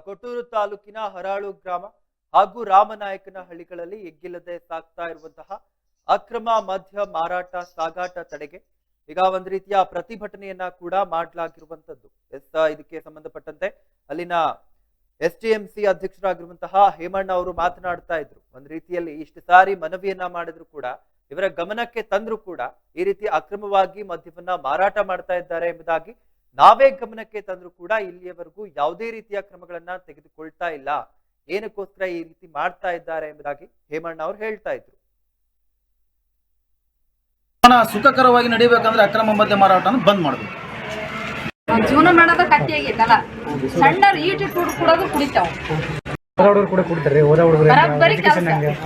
ಕೊಟ್ಟೂರು ತಾಲೂಕಿನ ಹರಾಳು ಗ್ರಾಮ ಹಾಗೂ ರಾಮನಾಯಕನ ಹಳ್ಳಿಗಳಲ್ಲಿ ಎಗ್ಗಿಲ್ಲದೆ ಸಾಕ್ತಾ ಇರುವಂತಹ ಅಕ್ರಮ ಮದ್ಯ ಮಾರಾಟ ಸಾಗಾಟ ತಡೆಗೆ ಈಗ ಒಂದ್ ರೀತಿಯ ಪ್ರತಿಭಟನೆಯನ್ನ ಕೂಡ ಮಾಡಲಾಗಿರುವಂತದ್ದು. ಎಸ್ ಇದಕ್ಕೆ ಸಂಬಂಧಪಟ್ಟಂತೆ ಅಲ್ಲಿನ ಎಸ್ ಟಿ ಎಂ ಸಿ ಅಧ್ಯಕ್ಷರಾಗಿರುವಂತಹ ಹೇಮಣ್ಣ ಅವರು ಮಾತನಾಡ್ತಾ ಇದ್ರು. ಒಂದ್ ರೀತಿಯಲ್ಲಿ ಇಷ್ಟು ಸಾರಿ ಮನವಿಯನ್ನ ಮಾಡಿದ್ರು ಕೂಡ, ಇವರ ಗಮನಕ್ಕೆ ತಂದ್ರು ಕೂಡ ಈ ರೀತಿ ಅಕ್ರಮವಾಗಿ ಮದ್ಯವನ್ನ ಮಾರಾಟ ಮಾಡ್ತಾ ಇದ್ದಾರೆ ಎಂಬುದಾಗಿ ನಾವೇ ಗಮನಕ್ಕೆ ತಂದ್ರು ಕೂಡ ಇಲ್ಲಿಯವರೆಗೂ ಯಾವುದೇ ರೀತಿಯ ಕ್ರಮಗಳನ್ನ ತೆಗೆದುಕೊಳ್ತಾ ಇಲ್ಲ. ಏನಕ್ಕೋಸ್ಕರ ಈ ರೀತಿ ಮಾಡ್ತಾ ಇದ್ದಾರೆ ಎಂಬುದಾಗಿ ಹೇಮಣ್ಣ ಅವರು ಹೇಳ್ತಾ ಇದ್ರು. ಸುಖಕರವಾಗಿ ನಡೀಬೇಕಂದ್ರೆ ಅಕ್ರಮ ಮದ್ಯ ಮಾರಾಟನ ಬಂದ್ ಮಾಡಬೇಕು. ಜೀವನ ಮಾಡೋದ ಕಟ್ಟಿ ಆಗೈತಲ್ಲ ಸಣ್ಣ ಈಟಿ ಕುಡ್ ಕುಡೋದು ಕುಡಿತಾವ್. ಕೂಡ ಕುಡ್ತಾರೆ ಹೋದ ಹುಡುಗರು ಬರೋಬ್ಬರಿ ಎಜುಕೇಶನ್ ಕೆಲ್ಸ.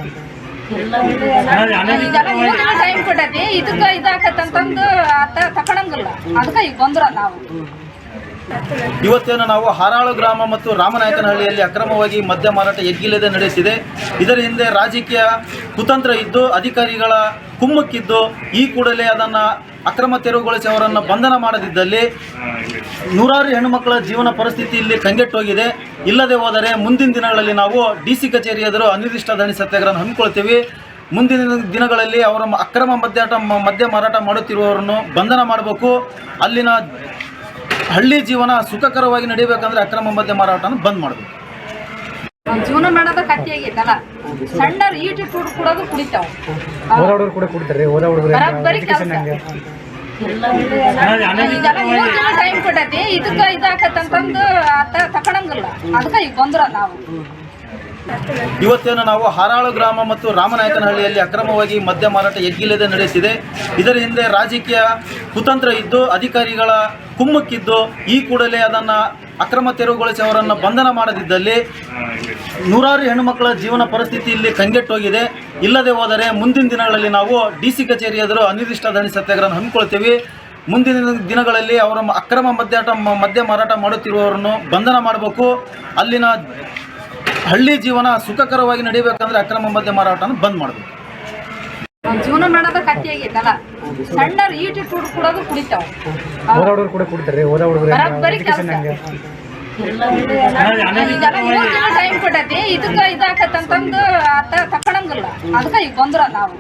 ಟೈಮ್ ಕೊಟ್ಟೈತಿ ಇದಕ್ಕ ಇದಾಕತ್ತಂತಂದು ಅತ್ತ ತಕೊಳಂಗಿಲ್ಲ ಅದಕ್ಕ ಈಗ ಬಂದ್ರ ನಾವು. ಇವತ್ತೇನು ನಾವು ಹಾರಾಳು ಗ್ರಾಮ ಮತ್ತು ರಾಮನಾಯಕನಹಳ್ಳಿಯಲ್ಲಿ ಅಕ್ರಮವಾಗಿ ಮದ್ಯ ಮಾರಾಟ ಎಗ್ಗಿಲ್ಲದೆ ನಡೆಸಿದೆ. ಇದರ ಹಿಂದೆ ರಾಜಕೀಯ ಕುತಂತ್ರ ಇದ್ದು, ಅಧಿಕಾರಿಗಳ ಕುಮ್ಮಕ್ಕಿದ್ದು, ಈ ಕೂಡಲೇ ಅದನ್ನು ಅಕ್ರಮ ತೆರವುಗೊಳಿಸಿ ಅವರನ್ನು ಬಂಧನ ಮಾಡದಿದ್ದಲ್ಲಿ ನೂರಾರು ಹೆಣ್ಣುಮಕ್ಕಳ ಜೀವನ ಪರಿಸ್ಥಿತಿ ಇಲ್ಲಿ ಕಂಗೆಟ್ಟೋಗಿದೆ. ಇಲ್ಲದೆ ಹೋದರೆ ಮುಂದಿನ ದಿನಗಳಲ್ಲಿ ನಾವು ಡಿ ಸಿ ಕಚೇರಿ ಎದುರು ಅನಿರ್ದಿಷ್ಟ ಧರಣಿ ಸತ್ಯಾಗ್ರಹ ಹಮ್ಮಿಕೊಳ್ತೀವಿ ಮುಂದಿನ ದಿನಗಳಲ್ಲಿ ಅವರ ಅಕ್ರಮ ಮದ್ಯಾಟ ಮದ್ಯ ಮಾರಾಟ ಮಾಡುತ್ತಿರುವವರನ್ನು ಬಂಧನ ಮಾಡಬೇಕು. ಅಲ್ಲಿನ ಹಳ್ಳಿ ಜೀವನ ಸುಖಕರವಾಗಿ ನಡೆಯಬೇಕಂದ್ರೆ ಅಕ್ರಮ ಮದ್ಯ ಮಾರಾಟನ ಬಂದ್ ಮಾಡಬೇಕು. ಜೀವನ ಮಾಡೋದ ಕಟ್ಟಿ ಆಗೈತಲ್ಲ? ಸಣ್ಣ ಈಟಿ ಕುಡ್ ಕುಡೋದು ಕುಡಿತಾವ್. ಕೂಡ ಕುಡಿತಾರೆ ಕೆಲ್ಸ. ಟೈಮ್ ಕೊಟ್ಟೈತಿ ಇದಕ್ಕ ಇದಾಕತ್ತಂತಂದು ಆತ ತಕೊಳಂಗಿಲ್ಲ ಅದಕ್ಕ ಈಗ ಬಂದ್ರ ನಾವು. ಇವತ್ತೇನು ನಾವು ಹಾರಾಳು ಗ್ರಾಮ ಮತ್ತು ರಾಮನಾಯಕನಹಳ್ಳಿಯಲ್ಲಿ ಅಕ್ರಮವಾಗಿ ಮದ್ಯ ಮಾರಾಟ ಎಗ್ಗಿಲ್ಲದೆ ನಡೆಸಿದೆ. ಇದರ ಹಿಂದೆ ರಾಜಕೀಯ ಕುತಂತ್ರ ಇದ್ದು, ಅಧಿಕಾರಿಗಳ ಕುಮ್ಮಕ್ಕಿದ್ದು, ಈ ಕೂಡಲೇ ಅದನ್ನು ಅಕ್ರಮ ತೆರವುಗೊಳಿಸಿ ಅವರನ್ನು ಬಂಧನ ಮಾಡದಿದ್ದಲ್ಲಿ ನೂರಾರು ಹೆಣ್ಣುಮಕ್ಕಳ ಜೀವನ ಪರಿಸ್ಥಿತಿ ಇಲ್ಲಿ ಕಂಗೆಟ್ಟೋಗಿದೆ. ಇಲ್ಲದೆ ಹೋದರೆ ಮುಂದಿನ ದಿನಗಳಲ್ಲಿ ನಾವು ಡಿ ಸಿ ಕಚೇರಿ ಎದುರು ಅನಿರ್ದಿಷ್ಟ ದಣಿ ಸತ್ಯಾಗ್ರಹ ಹಮ್ಮಿಕೊಳ್ತೀವಿ. ಮುಂದಿನ ದಿನಗಳಲ್ಲಿ ಅವರ ಅಕ್ರಮ ಮದ್ಯಾಟ ಮದ್ಯ ಮಾರಾಟ ಮಾಡುತ್ತಿರುವವರನ್ನು ಬಂಧನ ಮಾಡಬೇಕು. ಅಲ್ಲಿನ ಹಳ್ಳಿ ಜೀವನ ಸುಖಕರವಾಗಿ ನಡೆಯಬೇಕಂದ್ರೆ ಅಕ್ರಮ ಮದ್ಯ ಮಾರಾಟನ ಬಂದ್ ಮಾಡಬೇಕು. ಜೀವನ ಮಾಡೋದ ಕತ್ತಿ ಸಣ್ಣ ಸಣ್ಣವ್ರು ಈಟಿಟ್ಟು ಟೂಡ್ ಕೊಡೋದು ಕುಡಿತಾವ. ಓಡಾಡೋರು ಕೂಡ ಕುಡಿತಾರೆ ಓಡಾಡೋರು ಕೆಲಸ. ಟೈಮ್ ಕೊಟ್ಟೈತಿ ಇದಕ್ಕ ಇದಾಕತ್ತಂತಂದು ಆತ ತಕೊಳಂಗಿಲ್ಲ ಅದಕ್ಕ ಈಗ ಬಂದ್ರ ನಾವು.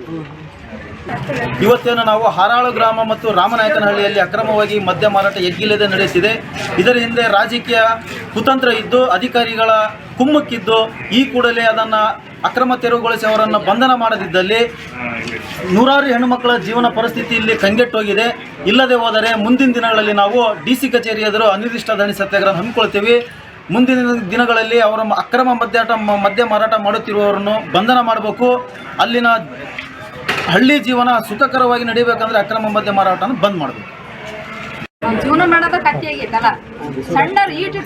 ಇವತ್ತೇನು ನಾವು ಹಾರಾಳು ಗ್ರಾಮ ಮತ್ತು ರಾಮನಾಯಕನಹಳ್ಳಿಯಲ್ಲಿ ಅಕ್ರಮವಾಗಿ ಮದ್ಯ ಮಾರಾಟ ಎಗ್ಗಿಲ್ಲದೆ ನಡೆಸಿದೆ. ಇದರ ಹಿಂದೆ ರಾಜಕೀಯ ಕುತಂತ್ರ ಇದ್ದು, ಅಧಿಕಾರಿಗಳ ಕುಮ್ಮಕ್ಕಿದ್ದು, ಈ ಕೂಡಲೇ ಅದನ್ನು ಅಕ್ರಮ ತೆರವುಗೊಳಿಸಿ ಅವರನ್ನು ಬಂಧನ ಮಾಡದಿದ್ದಲ್ಲಿ ನೂರಾರು ಹೆಣ್ಣುಮಕ್ಕಳ ಜೀವನ ಪರಿಸ್ಥಿತಿ ಇಲ್ಲಿ ಕಂಗೆಟ್ಟೋಗಿದೆ. ಇಲ್ಲದೆ ಹೋದರೆ ಮುಂದಿನ ದಿನಗಳಲ್ಲಿ ನಾವು ಡಿ ಸಿ ಕಚೇರಿ ಎದುರು ಅನಿರ್ದಿಷ್ಟ ದಣಿ ಸತ್ಯಾಗ್ರಹ ಹಮ್ಮಿಕೊಳ್ತೀವಿ. ಮುಂದಿನ ದಿನಗಳಲ್ಲಿ ಅವರ ಅಕ್ರಮ ಮದ್ಯಾಟ ಮದ್ಯ ಮಾರಾಟ ಮಾಡುತ್ತಿರುವವರನ್ನು ಬಂಧನ ಮಾಡಬೇಕು. ಅಲ್ಲಿನ ಹಳ್ಳಿ ಜೀವನ ಸುಖಕರವಾಗಿ ನಡೀಬೇಕಂದ್ರೆ ಅಕ್ರಮ ಮದ್ಯ ಮಾರಾಟನ ಬಂದ್ ಮಾಡಬೇಕು. ಜೀವನ ಮಾಡೋದ ಕತ್ತಿ ಆಗೈತಲ್ಲ? ಸಣ್ಣ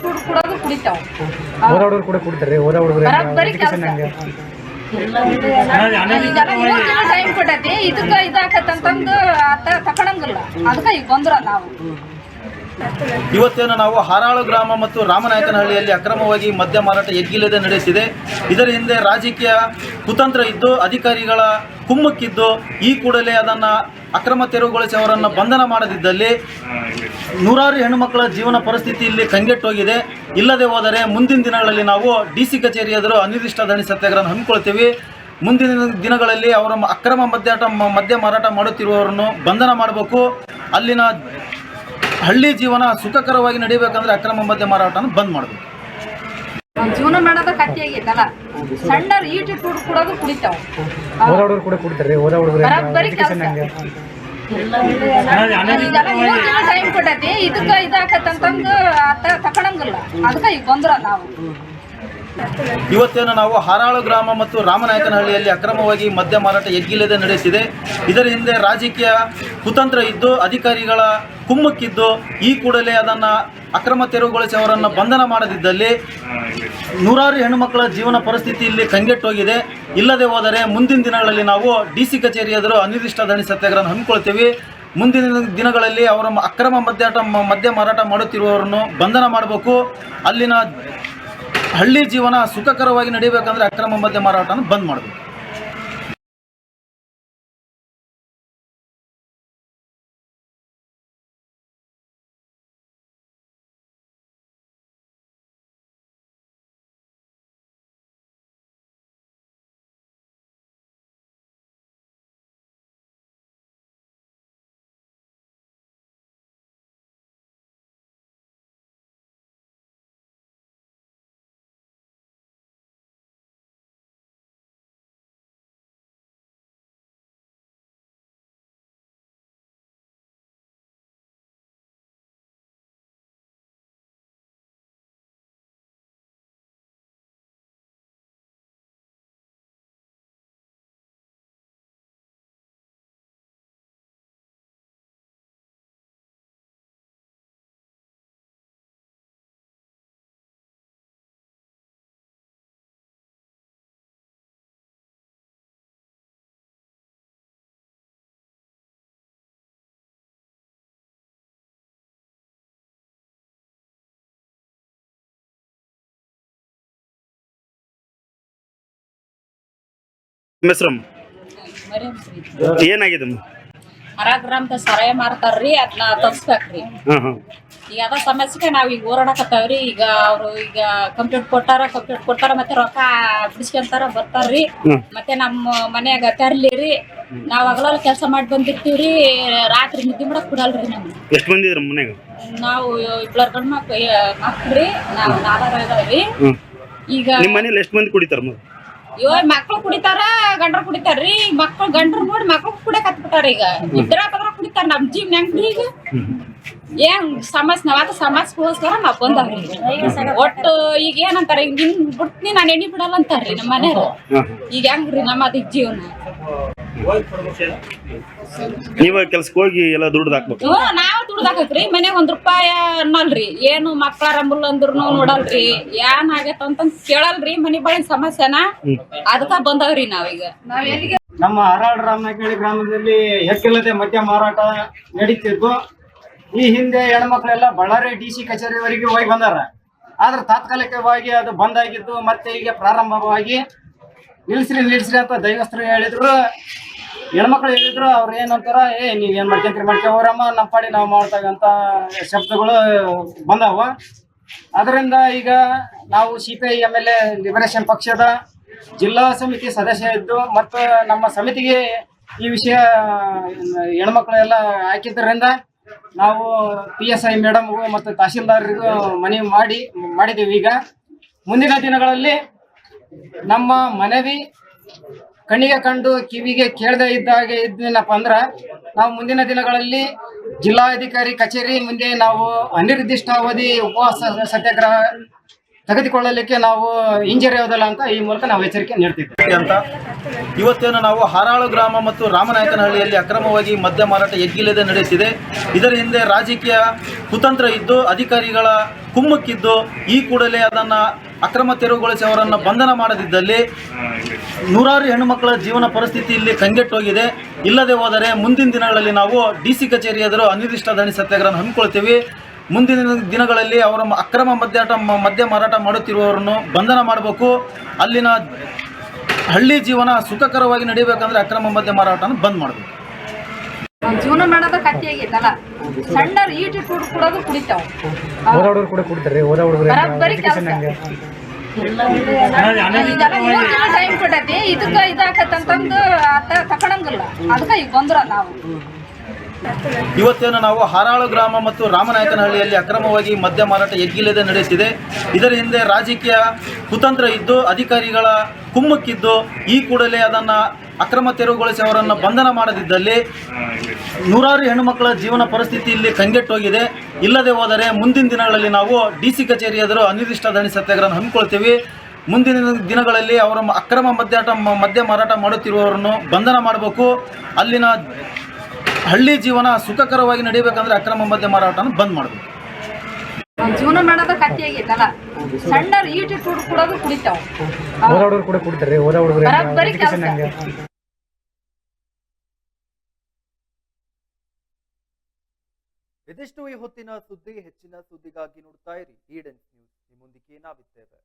ಹುಡುಗ ಕೊಡೋದು ಕುಡಿತಾವ. ಕೂಡ ಕುಡಿತಾರೆ ಹುಡುಗರು ಬರೋಬ್ಬರಿ ಕೆಲಸ. ಟೈಮ್ ಕೊಟ್ಟೈತಿ ಇದಕ್ಕ ಇದಾಕತ್ತಂತಂದು ಆತ ತಕೊಳಂಗಿಲ್ಲ ಅದಕ್ಕ ಈಗ ಬಂದ್ರ ನಾವು. ಇವತ್ತೇನು ನಾವು ಹಾರಾಳು ಗ್ರಾಮ ಮತ್ತು ರಾಮನಾಯಕನಹಳ್ಳಿಯಲ್ಲಿ ಅಕ್ರಮವಾಗಿ ಮದ್ಯ ಮಾರಾಟ ಎಗ್ಗಿಲ್ಲದೆ ನಡೆಸಿದೆ. ಇದರ ಹಿಂದೆ ರಾಜಕೀಯ ಕುತಂತ್ರ ಇದ್ದು, ಅಧಿಕಾರಿಗಳ ಕುಮ್ಮಕ್ಕಿದ್ದು, ಈ ಕೂಡಲೇ ಅದನ್ನು ಅಕ್ರಮ ತೆರವುಗೊಳಿಸಿ ಅವರನ್ನು ಬಂಧನ ಮಾಡದಿದ್ದಲ್ಲಿ ನೂರಾರು ಹೆಣ್ಣುಮಕ್ಕಳ ಜೀವನ ಪರಿಸ್ಥಿತಿ ಇಲ್ಲಿ ಕಂಗೆಟ್ಟೋಗಿದೆ. ಇಲ್ಲದೆ ಹೋದರೆ ಮುಂದಿನ ದಿನಗಳಲ್ಲಿ ನಾವು ಡಿ ಸಿ ಕಚೇರಿ ಎದುರು ಅನಿರ್ದಿಷ್ಟ ದಣಿ ಸತ್ಯಾಗ್ರಹ ಹಮ್ಮಿಕೊಳ್ತೀವಿ. ಮುಂದಿನ ದಿನಗಳಲ್ಲಿ ಅವರ ಅಕ್ರಮ ಮದ್ಯಾಟ ಮದ್ಯ ಮಾರಾಟ ಮಾಡುತ್ತಿರುವವರನ್ನು ಬಂಧನ ಮಾಡಬೇಕು. ಅಲ್ಲಿನ ಹಳ್ಳಿ ಜೀವನ ಸುಖಕರವಾಗಿ ನಡೀಬೇಕಂದ್ರೆ ಅಕ್ರಮ ಮದ್ಯ ಮಾರಾಟನ ಬಂದ್ ಮಾಡಬೇಕು. ಜೀವನ ಮಾಡೋದ ಕತ್ತಿ ಆಗೈತಲ್ಲ? ಸಣ್ಣ ಈಟಿ ಹುಡುಗ ಕೊಡೋದು ಕುಡಿತಾವ. ಓದಾ ಕೂಡ ಕುಡಿತಾರೆ ಓಡಾಡೋರು ಕೆಲಸ. ಟೈಮ್ ಕೊಟ್ಟೈತಿ ಇದಕ್ಕ ಇದಾಕತ್ತಂತಂದು ಅತ್ತ ತಕೊಳಂಗಿಲ್ಲ ಅದಕ್ಕ ಈಗ ಬಂದ್ರ ನಾವು ಇವತ್ತೇನು ನಾವು ಹಾರಾಳು ಗ್ರಾಮ ಮತ್ತು ರಾಮನಾಯಕನಹಳ್ಳಿಯಲ್ಲಿ ಅಕ್ರಮವಾಗಿ ಮದ್ಯ ಮಾರಾಟ ಎಗ್ಗಿಲ್ಲದೆ ನಡೆಸಿದೆ. ಇದರ ಹಿಂದೆ ರಾಜಕೀಯ ಕುತಂತ್ರ ಇದ್ದು, ಅಧಿಕಾರಿಗಳ ಕುಮ್ಮಕ್ಕಿದ್ದು, ಈ ಕೂಡಲೇ ಅದನ್ನು ಅಕ್ರಮ ತೆರವುಗೊಳಿಸಿ ಅವರನ್ನು ಬಂಧನ ಮಾಡದಿದ್ದಲ್ಲಿ ನೂರಾರು ಹೆಣ್ಣುಮಕ್ಕಳ ಜೀವನ ಪರಿಸ್ಥಿತಿ ಇಲ್ಲಿ ಕಂಗೆಟ್ಟೋಗಿದೆ. ಇಲ್ಲದೆ ಹೋದರೆ ಮುಂದಿನ ದಿನಗಳಲ್ಲಿ ನಾವು ಡಿ ಸಿ ಕಚೇರಿ ಎದುರು ಅನಿರ್ದಿಷ್ಟ ದಣಿ ಸತ್ಯಾಗ್ರಹ ಹಮ್ಮಿಕೊಳ್ತೀವಿ. ಮುಂದಿನ ದಿನಗಳಲ್ಲಿ ಅವರ ಅಕ್ರಮ ಮದ್ಯಾಟ ಮದ್ಯ ಮಾರಾಟ ಮಾಡುತ್ತಿರುವವರನ್ನು ಬಂಧನ ಮಾಡಬೇಕು. ಅಲ್ಲಿನ ಹಳ್ಳಿ ಜೀವನ ಸುಖಕರವಾಗಿ ನಡೀಬೇಕಂದ್ರೆ ಅಕ್ರಮ ಮದ್ಯ ಮಾರಾಟನ ಬಂದ್ ಮಾಡಬೇಕು. ಹೆಸರಮ್ಮ ಏನಾಗಿದೆ ಗ್ರಾಮದ ಸರಾಯ ಮಾಡ್ತಾರ್ರಿ ಅದನ್ನ ಹಾಂ ಈಗ ಅದ ಸಮಸ್ಯೆಗೆ ನಾವ್ ಈಗ ಓಡಾಡಕತ್ತಾವ್ರಿ ಈಗ ಅವ್ರು ಈಗ ಕಂಪ್ಲೇಂಟ್ ಕೊಟ್ಟಾರ ಕಂಪ್ಲೇಂಟ್ ಕೊಟ್ಟಾರ ಮತ್ತೆ ರೊಕ್ಕ ಬಿಡಿಸ್ಕೊಂತಾರ ಬರ್ತಾರ್ರಿ. ಮತ್ತೆ ನಮ್ಮ ಮನ್ಯಾಗ ತರ್ಲಿರಿ. ನಾವ್ ಹಗಲೆಲ್ಲ ಕೆಲಸ ಮಾಡಿ ಬಂದಿರ್ತೀವ್ರಿ ರಾತ್ರಿ ನಿದ್ದೆ ಮಾಡಕ್ ಕೊಡಲ್ರಿ ನಮ್ಗೆ. ಎಷ್ಟು ಮಂದಿ ಇದ್ರ ಮನ್ಯಾಗ? ನಾವು ಇಬ್ಬರ ಗಂಡ್ ಮಕ್ಳು ಮಕ್ಳ್ರಿ ನಾವ್ ನಾಲ್ಕರ ಇದಾವ್ರಿ. ಈಗ ನಿಮ್ಮ ಮನೇಲಿ ಎಷ್ಟು ಮಂದಿ ಕುಡಿತಾರ ಇವ ಮಕ್ಳು ಕುಡಿತಾರ ಗಂಡ್ರ ಕುಡಿತಾರ್ರಿ. ಮಕ್ಳು ಗಂಡ್ರ ನೋಡಿ ಮಕ್ಳು ಕುಡಿಯಕ್ ಹತ್ಬಿಟ್ಟಾರ ಈಗ. ಇದ್ರ ಕುಡಿತಾರ ನಮ್ ಜೀವ್ ಹೆಂಗ್ರಿ ಈಗ? ಏನ್ ಸಮಾಜ ನಾವಾದ ಸಮಾಜಕ್ಕೋಸ್ಕರ ನಾವ್ ಬಂದವ್ರಿ ಒಟ್ಟು ಈಗ ಏನಂತಾರ ಈಗ ನಿನ್ ಬಿಡ್ತೀನಿ ನಾನು ಎಣ್ಣಿ ಬಿಡಲ್ಲ ಅಂತಾರ್ರಿ ನಮ್ಮ ಮನೆಯವ್ರು. ಈಗ ಹೆಂಗ್ರಿ ನಮ್ಮ ಅದ್ ಜೀವನ? ನೀವ ಕೆಲ್ಸಕ್ಕೆ ಹೋಗಿ ಎಲ್ಲ ದುಡ್ಡು ಹಾಕ್ಬೇಕು. ನಾವ್ ದುಡ್ಡು ದುಡ್ದಾಕತ್ರಿ ಮನೆ ಒಂದ್ ರೂಪಾಯಿ ಅನ್ನಲ್ರಿ. ಏನು ಮಕ್ಕಳ ಅಂಬುಲ್ ಅಂದ್ರು ನೋಡಲ್ರಿ. ಏನ್ ಆಗೈತ ಅಂತ ಕೇಳಲ್ರಿ. ಮನಿ ಬಳಿ ಸಮಸ್ಯೆನ? ಅದಕ್ಕ ಬಂದವ್ರಿ ನಾವೀಗ ನಮ್ಮ ಹರಾಳ್ ರಾಮನಕಳ್ಳಿ ಗ್ರಾಮದಲ್ಲಿ ಹೆಕ್ಕಿಲ್ಲದೆ ಮದ್ಯ ಮಾರಾಟ ನಡೀತಿದ್ದು. ಈ ಹಿಂದೆ ಹೆಣ್ಮಕ್ಳೆಲ್ಲ ಬಳ್ಳಾರಿ ಡಿ ಸಿ ಕಚೇರಿವರೆಗೆ ಹೋಗಿ ಬಂದಾರ. ಆದ್ರೆ ತಾತ್ಕಾಲಿಕವಾಗಿ ಅದು ಬಂದ್ ಆಗಿದ್ದು ಮತ್ತೆ ಈಗ ಪ್ರಾರಂಭವಾಗಿ ನಿಲ್ಸ್ರಿ ನಿಲ್ಸ್ರಿ ಅಂತ ದೈವಸ್ಥರು ಹೇಳಿದ್ರು. ಹೆಣ್ಮಕ್ಳು ಹೇಳಿದ್ರು, ಅವ್ರು ಏನಂತಾರ ಏ, ನೀವ್ ಏನ್ ಮಾಡ್ಕೊಂತೀರಿ ಮಾಡ್ಕೋರಮ್ಮ ನಮ್ಮ ಪಾಡಿ ನಾವು ಮಾಡ್ತಾಗ ಅಂತ ಶಬ್ದಗಳು ಬಂದವ. ಅದರಿಂದ ಈಗ ನಾವು C P I M L A liberation ಪಕ್ಷದ ಜಿಲ್ಲಾ ಸಮಿತಿ ಸದಸ್ಯ ಇದ್ದು, ಮತ್ತು ನಮ್ಮ ಸಮಿತಿಗೆ ಈ ವಿಷಯ, ಹೆಣ್ಮಕ್ಳೆಲ್ಲ ಹಾಕಿದ್ದರಿಂದ ನಾವು ಪಿ ಎಸ್ ಐ ಮೇಡಮ್ಗೂ ಮತ್ತು ತಹಸೀಲ್ದಾರರಿಗೂ ಮನವಿ ಮಾಡಿ ಮಾಡಿದ್ದೀವಿ ಈಗ ಮುಂದಿನ ದಿನಗಳಲ್ಲಿ ನಮ್ಮ ಮನವಿ ಕಣ್ಣಿಗೆ ಕಂಡು ಕಿವಿಗೆ ಕೇಳದೆ ಇದ್ದಾಗೆ ಇದ್ನಪ್ಪ ಅಂದ್ರ ನಾವು ಮುಂದಿನ ದಿನಗಳಲ್ಲಿ ಜಿಲ್ಲಾಧಿಕಾರಿ ಕಚೇರಿ ಮುಂದೆ ನಾವು ಅನಿರ್ದಿಷ್ಟ ಅವಧಿ ಉಪವಾಸ ಸತ್ಯಾಗ್ರಹ ತೆಗೆದುಕೊಳ್ಳಲಿಕ್ಕೆ ನಾವು ಹಿಂಜರಿಯೋದಿಲ್ಲ ಅಂತ ಈ ಮೂಲಕ ನಾವು ಎಚ್ಚರಿಕೆ ನೀಡ್ತಿದ್ದೇವೆ. ಅಂತ ಇವತ್ತೇನು ನಾವು ಹಾರಾಳು ಗ್ರಾಮ ಮತ್ತು ರಾಮನಾಯಕನಹಳ್ಳಿಯಲ್ಲಿ ಅಕ್ರಮವಾಗಿ ಮದ್ಯ ಮಾರಾಟ ಎಗ್ಗಿಲ್ಲದೆ ನಡೆಯುತ್ತಿದೆ. ಇದರ ಹಿಂದೆ ರಾಜಕೀಯ ಕುತಂತ್ರ ಇದ್ದು, ಅಧಿಕಾರಿಗಳ ಕುಮ್ಮಕ್ಕಿದ್ದು, ಈ ಕೂಡಲೇ ಅದನ್ನು ಅಕ್ರಮ ತೆರವುಗೊಳಿಸಿ ಅವರನ್ನು ಬಂಧನ ಮಾಡದಿದ್ದಲ್ಲಿ ನೂರಾರು ಹೆಣ್ಣುಮಕ್ಕಳ ಜೀವನ ಪರಿಸ್ಥಿತಿ ಇಲ್ಲಿ ಕಂಗೆಟ್ಟೋಗಿದೆ. ಇಲ್ಲದೆ ಹೋದರೆ ಮುಂದಿನ ದಿನಗಳಲ್ಲಿ ನಾವು ಡಿ ಸಿ ಕಚೇರಿ ಎದುರು ಅನಿರ್ದಿಷ್ಟ ಧರಣಿ ಸತ್ಯಾಗ್ರಹ ಹಮ್ಮಿಕೊಳ್ತೀವಿ. ಮುಂದಿನ ದಿನಗಳಲ್ಲಿ ಅವರ ಅಕ್ರಮ ಮದ್ಯಾಟ ಮದ್ಯ ಮಾರಾಟ ಮಾಡುತ್ತಿರುವವರನ್ನು ಬಂಧನ ಮಾಡಬೇಕು. ಅಲ್ಲಿನ ಹಳ್ಳಿ ಜೀವನ ಸುಖಕರವಾಗಿ ನಡೀಬೇಕಂದ್ರೆ ಅಕ್ರಮ ಮದ್ಯ ಮಾರಾಟನ ಬಂದ್ ಮಾಡಬೇಕು. ಜೀವನ ಮಾಡೋದ ಕತ್ತಿ ಆಗೈತಲ್ಲ ಸಣ್ಣವ್ರು ಈಟಿ ಟೂಡ್ ಕೊಡೋದು ಕುಡಿತಾವ. ಓದೋ ಹುಡುಗರು ಕೂಡ ಕುಡಿತಾರೆ ಓದೋ ಹುಡುಗರು ಬರೀ ಕೆಲಸ. ಟೈಮ್ ಕೊಟ್ಟೈತಿ ಇದಕ್ಕ ಇದಾಕತ್ತಂತಂದು ಅತ್ತ ತಕೊಳಂಗಿಲ್ಲ ಅದಕ್ಕ ಈಗ ಬಂದ್ರ ನಾವು. ಇವತ್ತೇನು ನಾವು ಹಾರಾಳು ಗ್ರಾಮ ಮತ್ತು ರಾಮನಾಯಕನಹಳ್ಳಿಯಲ್ಲಿ ಅಕ್ರಮವಾಗಿ ಮದ್ಯ ಮಾರಾಟ ಎಗ್ಗಿಲ್ಲದೆ ನಡೆಸಿದೆ. ಇದರ ಹಿಂದೆ ರಾಜಕೀಯ ಕುತಂತ್ರ ಇದ್ದು, ಅಧಿಕಾರಿಗಳ ಕುಮ್ಮಕ್ಕಿದ್ದು, ಈ ಕೂಡಲೇ ಅದನ್ನು ಅಕ್ರಮ ತೆರವುಗೊಳಿಸಿ ಅವರನ್ನು ಬಂಧನ ಮಾಡದಿದ್ದಲ್ಲಿ ನೂರಾರು ಹೆಣ್ಣುಮಕ್ಕಳ ಜೀವನ ಪರಿಸ್ಥಿತಿ ಇಲ್ಲಿ ಕಂಗೆಟ್ಟೋಗಿದೆ. ಇಲ್ಲದೆ ಹೋದರೆ ಮುಂದಿನ ದಿನಗಳಲ್ಲಿ ನಾವು ಡಿ ಸಿ ಕಚೇರಿ ಎದುರು ಅನಿರ್ದಿಷ್ಟ ಧರಣಿ ಸತ್ಯಾಗ್ರಹ ಹಮ್ಮಿಕೊಳ್ತೀವಿ. ಮುಂದಿನ ದಿನಗಳಲ್ಲಿ ಅವರ ಅಕ್ರಮ ಮದ್ಯಾಟ ಮದ್ಯ ಮಾರಾಟ ಮಾಡುತ್ತಿರುವವರನ್ನು ಬಂಧನ ಮಾಡಬೇಕು. ಅಲ್ಲಿನ ಹಳ್ಳಿ ಜೀವನ ಸುಖಕರವಾಗಿ ನಡೀಬೇಕಂದ್ರೆ ಅಕ್ರಮ ಮದ್ಯ ಮಾರಾಟನ ಬಂದ್ ಮಾಡಬೇಕು. ಜೀವನ ಮಾಡೋದ ಕಟ್ಟಿ ಆಗೈತಲ್ಲ? ಸಣ್ಣ ಈಟಿ ಟೂಡ್ ಕೊಡೋದು ಕುಡಿತಾವ. ಕೂಡ ಕುಡಿತಾರೆ ಓದೋ ಹುಡುಗರು ಬರೀ ಕೆಲಸ. ಎಜುಕೇಶನ್ ಹಂಗೆ? ಇದಿಷ್ಟು ಈ ಹೊತ್ತಿನ ಸುದ್ದಿ ಹೆಚ್ಚಿನ ಸುದ್ದಿಗಾಗಿ ನೋಡ್ತಾ ಇರಿ. Edens news. ನಿಮ್ಮೊಂದಿಗೆ ನಾವಿದ್ದೇವೆ.